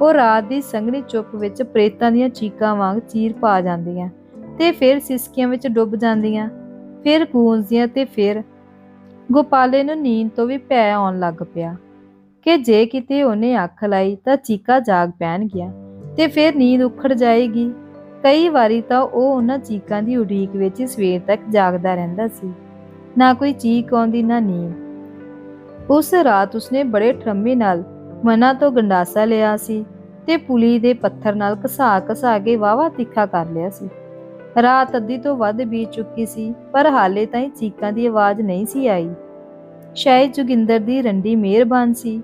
ਉਹ ਰਾਤ ਦੀ ਸੰਘਣੀ ਚੁੱਪ ਵਿੱਚ ਪ੍ਰੇਤਾਂ ਦੀਆਂ ਚੀਕਾਂ ਵਾਂਗ ਚੀਰ ਪਾ ਜਾਂਦੀਆਂ। ਤੇ ਫਿਰ ਸਿਸਕੀਆਂ ਵਿੱਚ ਡੁੱਬ ਜਾਂਦੀਆਂ, ਫਿਰ ਗੂੰਜਦੀਆਂ ਤੇ ਫਿਰ ਗੋਪਾਲੇ ਨੂੰ ਨੀਂਦ ਤੋਂ ਵੀ ਭੈ ਆਉਣ ਲੱਗ ਪਿਆ ਕਿ ਜੇ ਕਿਤੇ ਉਹਨੇ ਅੱਖ ਲਾਈ ਤਾਂ ਚੀਕਾ ਜਾਗ ਪੈਣ ਗਿਆ ਤੇ ਫਿਰ ਨੀਂਦ ਉਖੜ ਜਾਏਗੀ। ਕਈ ਵਾਰੀ ਤਾਂ ਉਹ ਉਹਨਾਂ ਚੀਕਾਂ ਦੀ ਉਡੀਕ ਵਿੱਚ ਸਵੇਰ ਤੱਕ ਜਾਗਦਾ ਰਹਿੰਦਾ ਸੀ। ਨਾ ਕੋਈ ਚੀਕ ਆਉਂਦੀ, ਨਾ ਨੀਂਦ। ਉਸ ਰਾਤ ਉਸਨੇ ਬੜੇ ਠਰਮੇ ਨਾਲ ਮਨਾਂ ਤੋਂ ਗੰਡਾਸਾ ਲਿਆ ਸੀ ਤੇ ਪੁਲੀ ਦੇ ਪੱਥਰ ਨਾਲ ਘਸਾ ਘਸਾ ਕੇ ਵਾਵਾ ਤਿੱਖਾ ਕਰ ਲਿਆ ਸੀ। ਰਾਤ ਅੱਧੀ ਤੋਂ ਵੱਧ ਬੀਤ ਚੁੱਕੀ ਸੀ, ਪਰ ਹਾਲੇ ਤਾਈਂ ਚੀਕਾਂ ਦੀ ਆਵਾਜ਼ ਨਹੀਂ ਸੀ ਆਈ। ਸ਼ਾਇਦ ਜੋਗਿੰਦਰ ਦੀ ਰੰਡੀ ਮਿਹਰਬਾਨ ਸੀ।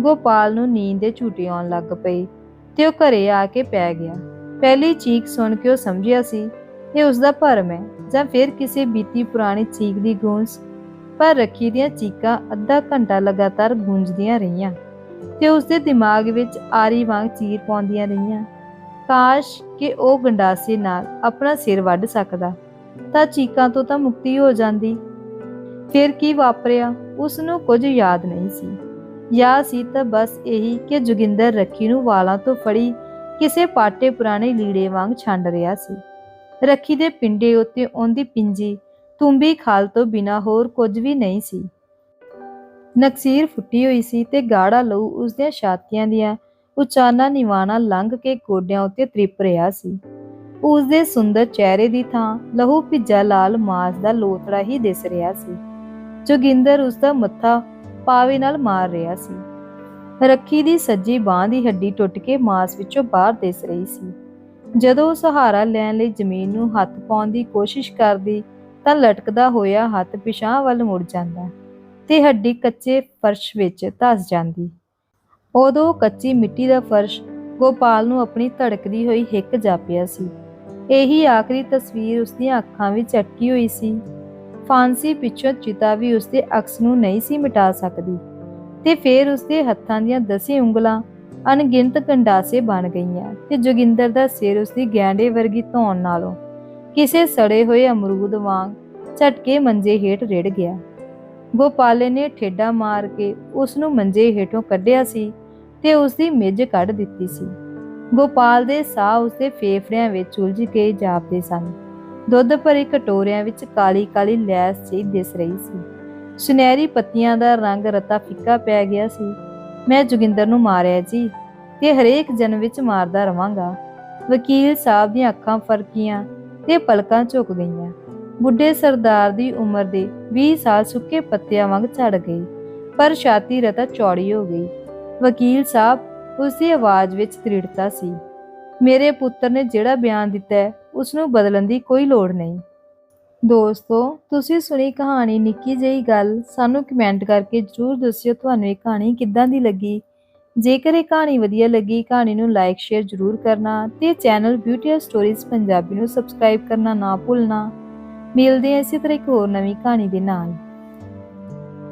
ਗੋਪਾਲ ਨੂੰ ਨੀਂਦ ਦੇ ਝੂਟੇ ਆਉਣ ਲੱਗ ਪਈ ਤੇ ਉਹ ਘਰੇ ਆ ਕੇ ਪੈ ਗਿਆ। ਪਹਿਲੀ ਚੀਕ ਸੁਣ ਕੇ ਉਹ ਸਮਝਿਆ ਸੀ, ਇਹ ਉਸ ਦਾ ਭਰਮ ਹੈ ਜਾਂ ਫਿਰ ਕਿਸੇ ਬੀਤੀ ਪੁਰਾਣੀ ਚੀਕ ਦੀ ਗੂੰਜ? ਪਰ ਰੱਖੀ ਦੀਆਂ ਚੀਕਾਂ ਅੱਧਾ ਘੰਟਾ ਲਗਾਤਾਰ ਗੂੰਜਦੀਆਂ ਰਹੀਆਂ ਤੇ ਉਸ ਦੇ ਦਿਮਾਗ ਵਿੱਚ ਆਰੀ ਵਾਂਗ ਚੀਰ ਪਾਉਂਦੀਆਂ ਰਹੀਆਂ। ਕਾਸ਼ ਕਿ ਉਹ ਗੰਡਾਸੇ ਨਾਲ ਆਪਣਾ ਸਿਰ ਵੱਢ ਸਕਦਾ, ਤਾਂ ਚੀਕਾਂ ਤੋਂ ਤਾਂ ਮੁਕਤੀ ਹੋ ਜਾਂਦੀ। ਫਿਰ ਕੀ ਵਾਪਰਿਆ ਉਸ ਨੂੰ ਕੁਝ ਯਾਦ ਨਹੀਂ ਸੀ। ਯਾਦ ਸੀ ਤਾਂ ਬਸ ਇਹੀ ਕਿ ਜੋਗਿੰਦਰ ਰੱਖੀ ਨੂੰ ਵਾਲਾਂ ਤੋਂ ਫੜੀ ਕਿਸੇ ਪਾਟੇ ਪੁਰਾਣੇ ਲੀੜੇ ਵਾਂਗ ਛੰਡ ਰਿਹਾ ਸੀ। ਰੱਖੀ ਦੇ ਪਿੰਡੇ ਉੱਤੇ ਉਹਦੀ ਪਿੰਜੀ ਤੁੰਬੀ ਖਾਲ ਤੋਂ ਬਿਨਾ ਹੋਰ ਕੁਝ ਵੀ ਨਹੀਂ ਸੀ। ਨਕਸੀਰ ਫੁੱਟੀ ਹੋਈ ਸੀ ਤੇ ਗਾੜਾ ਲਹੂ ਉਸ ਦੀਆਂ ਛਾਤੀਆਂ ਦੀਆਂ ਉਚਾਨਾ ਨਿਵਾਣਾ ਲੰਘ ਕੇ ਗੋਡਿਆਂ ਉੱਤੇ ਤ੍ਰਿਪ ਰਿਹਾ ਸੀ। ਉਸ ਦੇ ਸੁੰਦਰ ਚਿਹਰੇ ਦੀ ਥਾਂ ਲਹੂ ਭਿੱਜਾ ਲਾਲ ਮਾਸ ਦਾ ਲੋਤੜਾ ਹੀ ਦਿਸ ਰਿਹਾ ਸੀ। ਜੋਗਿੰਦਰ ਉਸ ਦਾ ਮੱਥਾ ਪਾਵੇ ਨਾਲ ਮਾਰ ਰਿਹਾ ਸੀ। ਰੱਖੀ ਦੀ ਸੱਜੀ ਬਾਹ ਦੀ ਹੱਡੀ ਟੁੱਟ ਕੇ ਮਾਸ ਵਿੱਚੋਂ ਬਾਹਰ ਦਿਸ ਰਹੀ ਸੀ। ਜਦੋਂ ਸਹਾਰਾ ਲੈਣ ਲਈ ਜ਼ਮੀਨ ਨੂੰ ਹੱਥ ਪਾਉਣ ਦੀ ਕੋਸ਼ਿਸ਼ ਕਰਦੀ, ਤਾਂ ਲਟਕਦਾ ਹੋਇਆ ਹੱਥ ਪਿਛਾਂ ਵੱਲ ਮੁੜ ਜਾਂਦਾ ਤੇ ਹੱਡੀ ਕੱਚੇ ਫਰਸ਼ ਵਿੱਚ ਧਸ ਜਾਂਦੀ। ਉਦੋਂ ਕੱਚੀ ਮਿੱਟੀ ਦਾ ਫਰਸ਼ ਗੋਪਾਲ ਨੂੰ ਆਪਣੀ ਧੜਕਦੀ ਹੋਈ ਹਿੱਕ ਜਾਪਿਆ ਸੀ। ਇਹੀ ਆਖਰੀ ਤਸਵੀਰ ਉਸਦੀਆਂ ਅੱਖਾਂ ਵਿੱਚ ਅਟਕੀ ਹੋਈ ਸੀ। ਫਾਂਸੀ ਪਿੱਛੋਂ ਚਿਤਾ ਵੀ ਉਸਦੇ ਅਕਸ ਨੂੰ ਨਹੀਂ ਸੀ ਮਿਟਾ ਸਕਦੀ ਤੇ ਫਿਰ ਉਸਦੇ ਹੱਥਾਂ ਦੀਆਂ ਦਸੇ ਉਂਗਲਾਂ ਅਣਗਿਣਤ ਕੰਡਾਸੇ ਬਣ ਗਈਆਂ ਤੇ ਜੋਗਿੰਦਰ ਦਾ ਸਿਰ ਉਸਦੀ ਗੈਂਡੇ ਵਰਗੀ ਧੌਣ ਨਾਲੋਂ ਕਿਸੇ ਸੜੇ ਹੋਏ ਅਮਰੂਦ ਵਾਂਗ ਝਟਕੇ ਮੰਜੇ ਹੇਠ ਰਿੜ ਗਿਆ। ਗੋਪਾਲੇ ਨੇ ਠੇਡਾ ਮਾਰ ਕੇ ਉਸ ਨੂੰ ਮੰਜੇ ਹੇਠੋਂ ਕੱਢਿਆ ਸੀ ਤੇ ਉਸ ਦੀ ਮਿੱਝ ਕੱਢ ਦਿੱਤੀ ਸੀ। ਗੋਪਾਲ ਦੇ ਸਾਹ ਉਸਦੇ ਫੇਫੜਿਆਂ ਵਿੱਚ ਉਲਝ ਕੇ ਜਾਪਦੇ ਸਨ। ਦੁੱਧ ਭਰੇ ਕਟੋਰਿਆਂ ਵਿੱਚ ਕਾਲੀ ਕਾਲੀ ਲੈਸ ਜਿਹੀ ਦਿਸ ਰਹੀ ਸੀ। ਸੁਨਹਿਰੀ ਪੱਤੀਆਂ ਦਾ ਰੰਗ ਰਤਾ ਫਿੱਕਾ ਪੈ ਗਿਆ ਸੀ। ਮੈਂ ਜੋਗਿੰਦਰ ਨੂੰ ਮਾਰਿਆ, ਜੀ, ਤੇ ਹਰੇਕ ਜਨਮ ਵਿੱਚ ਮਾਰਦਾ ਰਵਾਂਗਾ। ਵਕੀਲ ਸਾਹਿਬ ਦੀਆਂ ਅੱਖਾਂ ਫਰਕੀਆਂ ਤੇ ਪਲਕਾਂ ਝੁਕ ਗਈਆਂ। ਬੁੱਢੇ ਸਰਦਾਰ ਦੀ ਉਮਰ ਦੇ 20 ਸਾਲ ਸੁੱਕੇ ਪੱਤਿਆਂ ਵਾਂਗ ਝੜ ਗਈ, ਪਰ ਛਾਤੀ ਰਤਾ ਚੌੜੀ ਹੋ ਗਈ। ਵਕੀਲ ਸਾਹਿਬ ਉਸ ਦੀ ਆਵਾਜ਼ ਵਿੱਚ ਦ੍ਰਿੜਤਾ ਸੀ। ਮੇਰੇ ਪੁੱਤਰ ਨੇ ਜਿਹੜਾ ਬਿਆਨ ਦਿੱਤਾ ਹੈ ਉਸ ਨੂੰ ਬਦਲਣ ਦੀ ਕੋਈ ਲੋੜ ਨਹੀਂ। ਦੋਸਤੋ, ਤੁਸੀਂ ਸੁਣੀ ਕਹਾਣੀ ਨਿੱਕੀ ਜਿਹੀ ਗੱਲ, ਸਾਨੂੰ ਕਮੈਂਟ ਕਰਕੇ ਜਰੂਰ ਦੱਸਿਓ ਤੁਹਾਨੂੰ ਇਹ ਕਹਾਣੀ ਕਿੱਦਾਂ ਦੀ ਲੱਗੀ। ਜੇਕਰ ਇਹ ਕਹਾਣੀ ਵਧੀਆ ਲੱਗੀ, ਕਹਾਣੀ ਨੂੰ ਲਾਈਕ ਸ਼ੇਅਰ ਜਰੂਰ ਕਰਨਾ ਤੇ ਚੈਨਲ ਬਿਊਟੀ ਸਟੋਰੀਜ਼ ਪੰਜਾਬੀ ਨੂੰ ਸਬਸਕ੍ਰਾਈਬ ਕਰਨਾ ਨਾ ਭੁੱਲਣਾ। ਮਿਲਦੇ ਹਾਂ ਇਸੇ ਤਰ੍ਹਾਂ ਇੱਕ ਹੋਰ ਨਵੀਂ ਕਹਾਣੀ ਦੇ ਨਾਲ।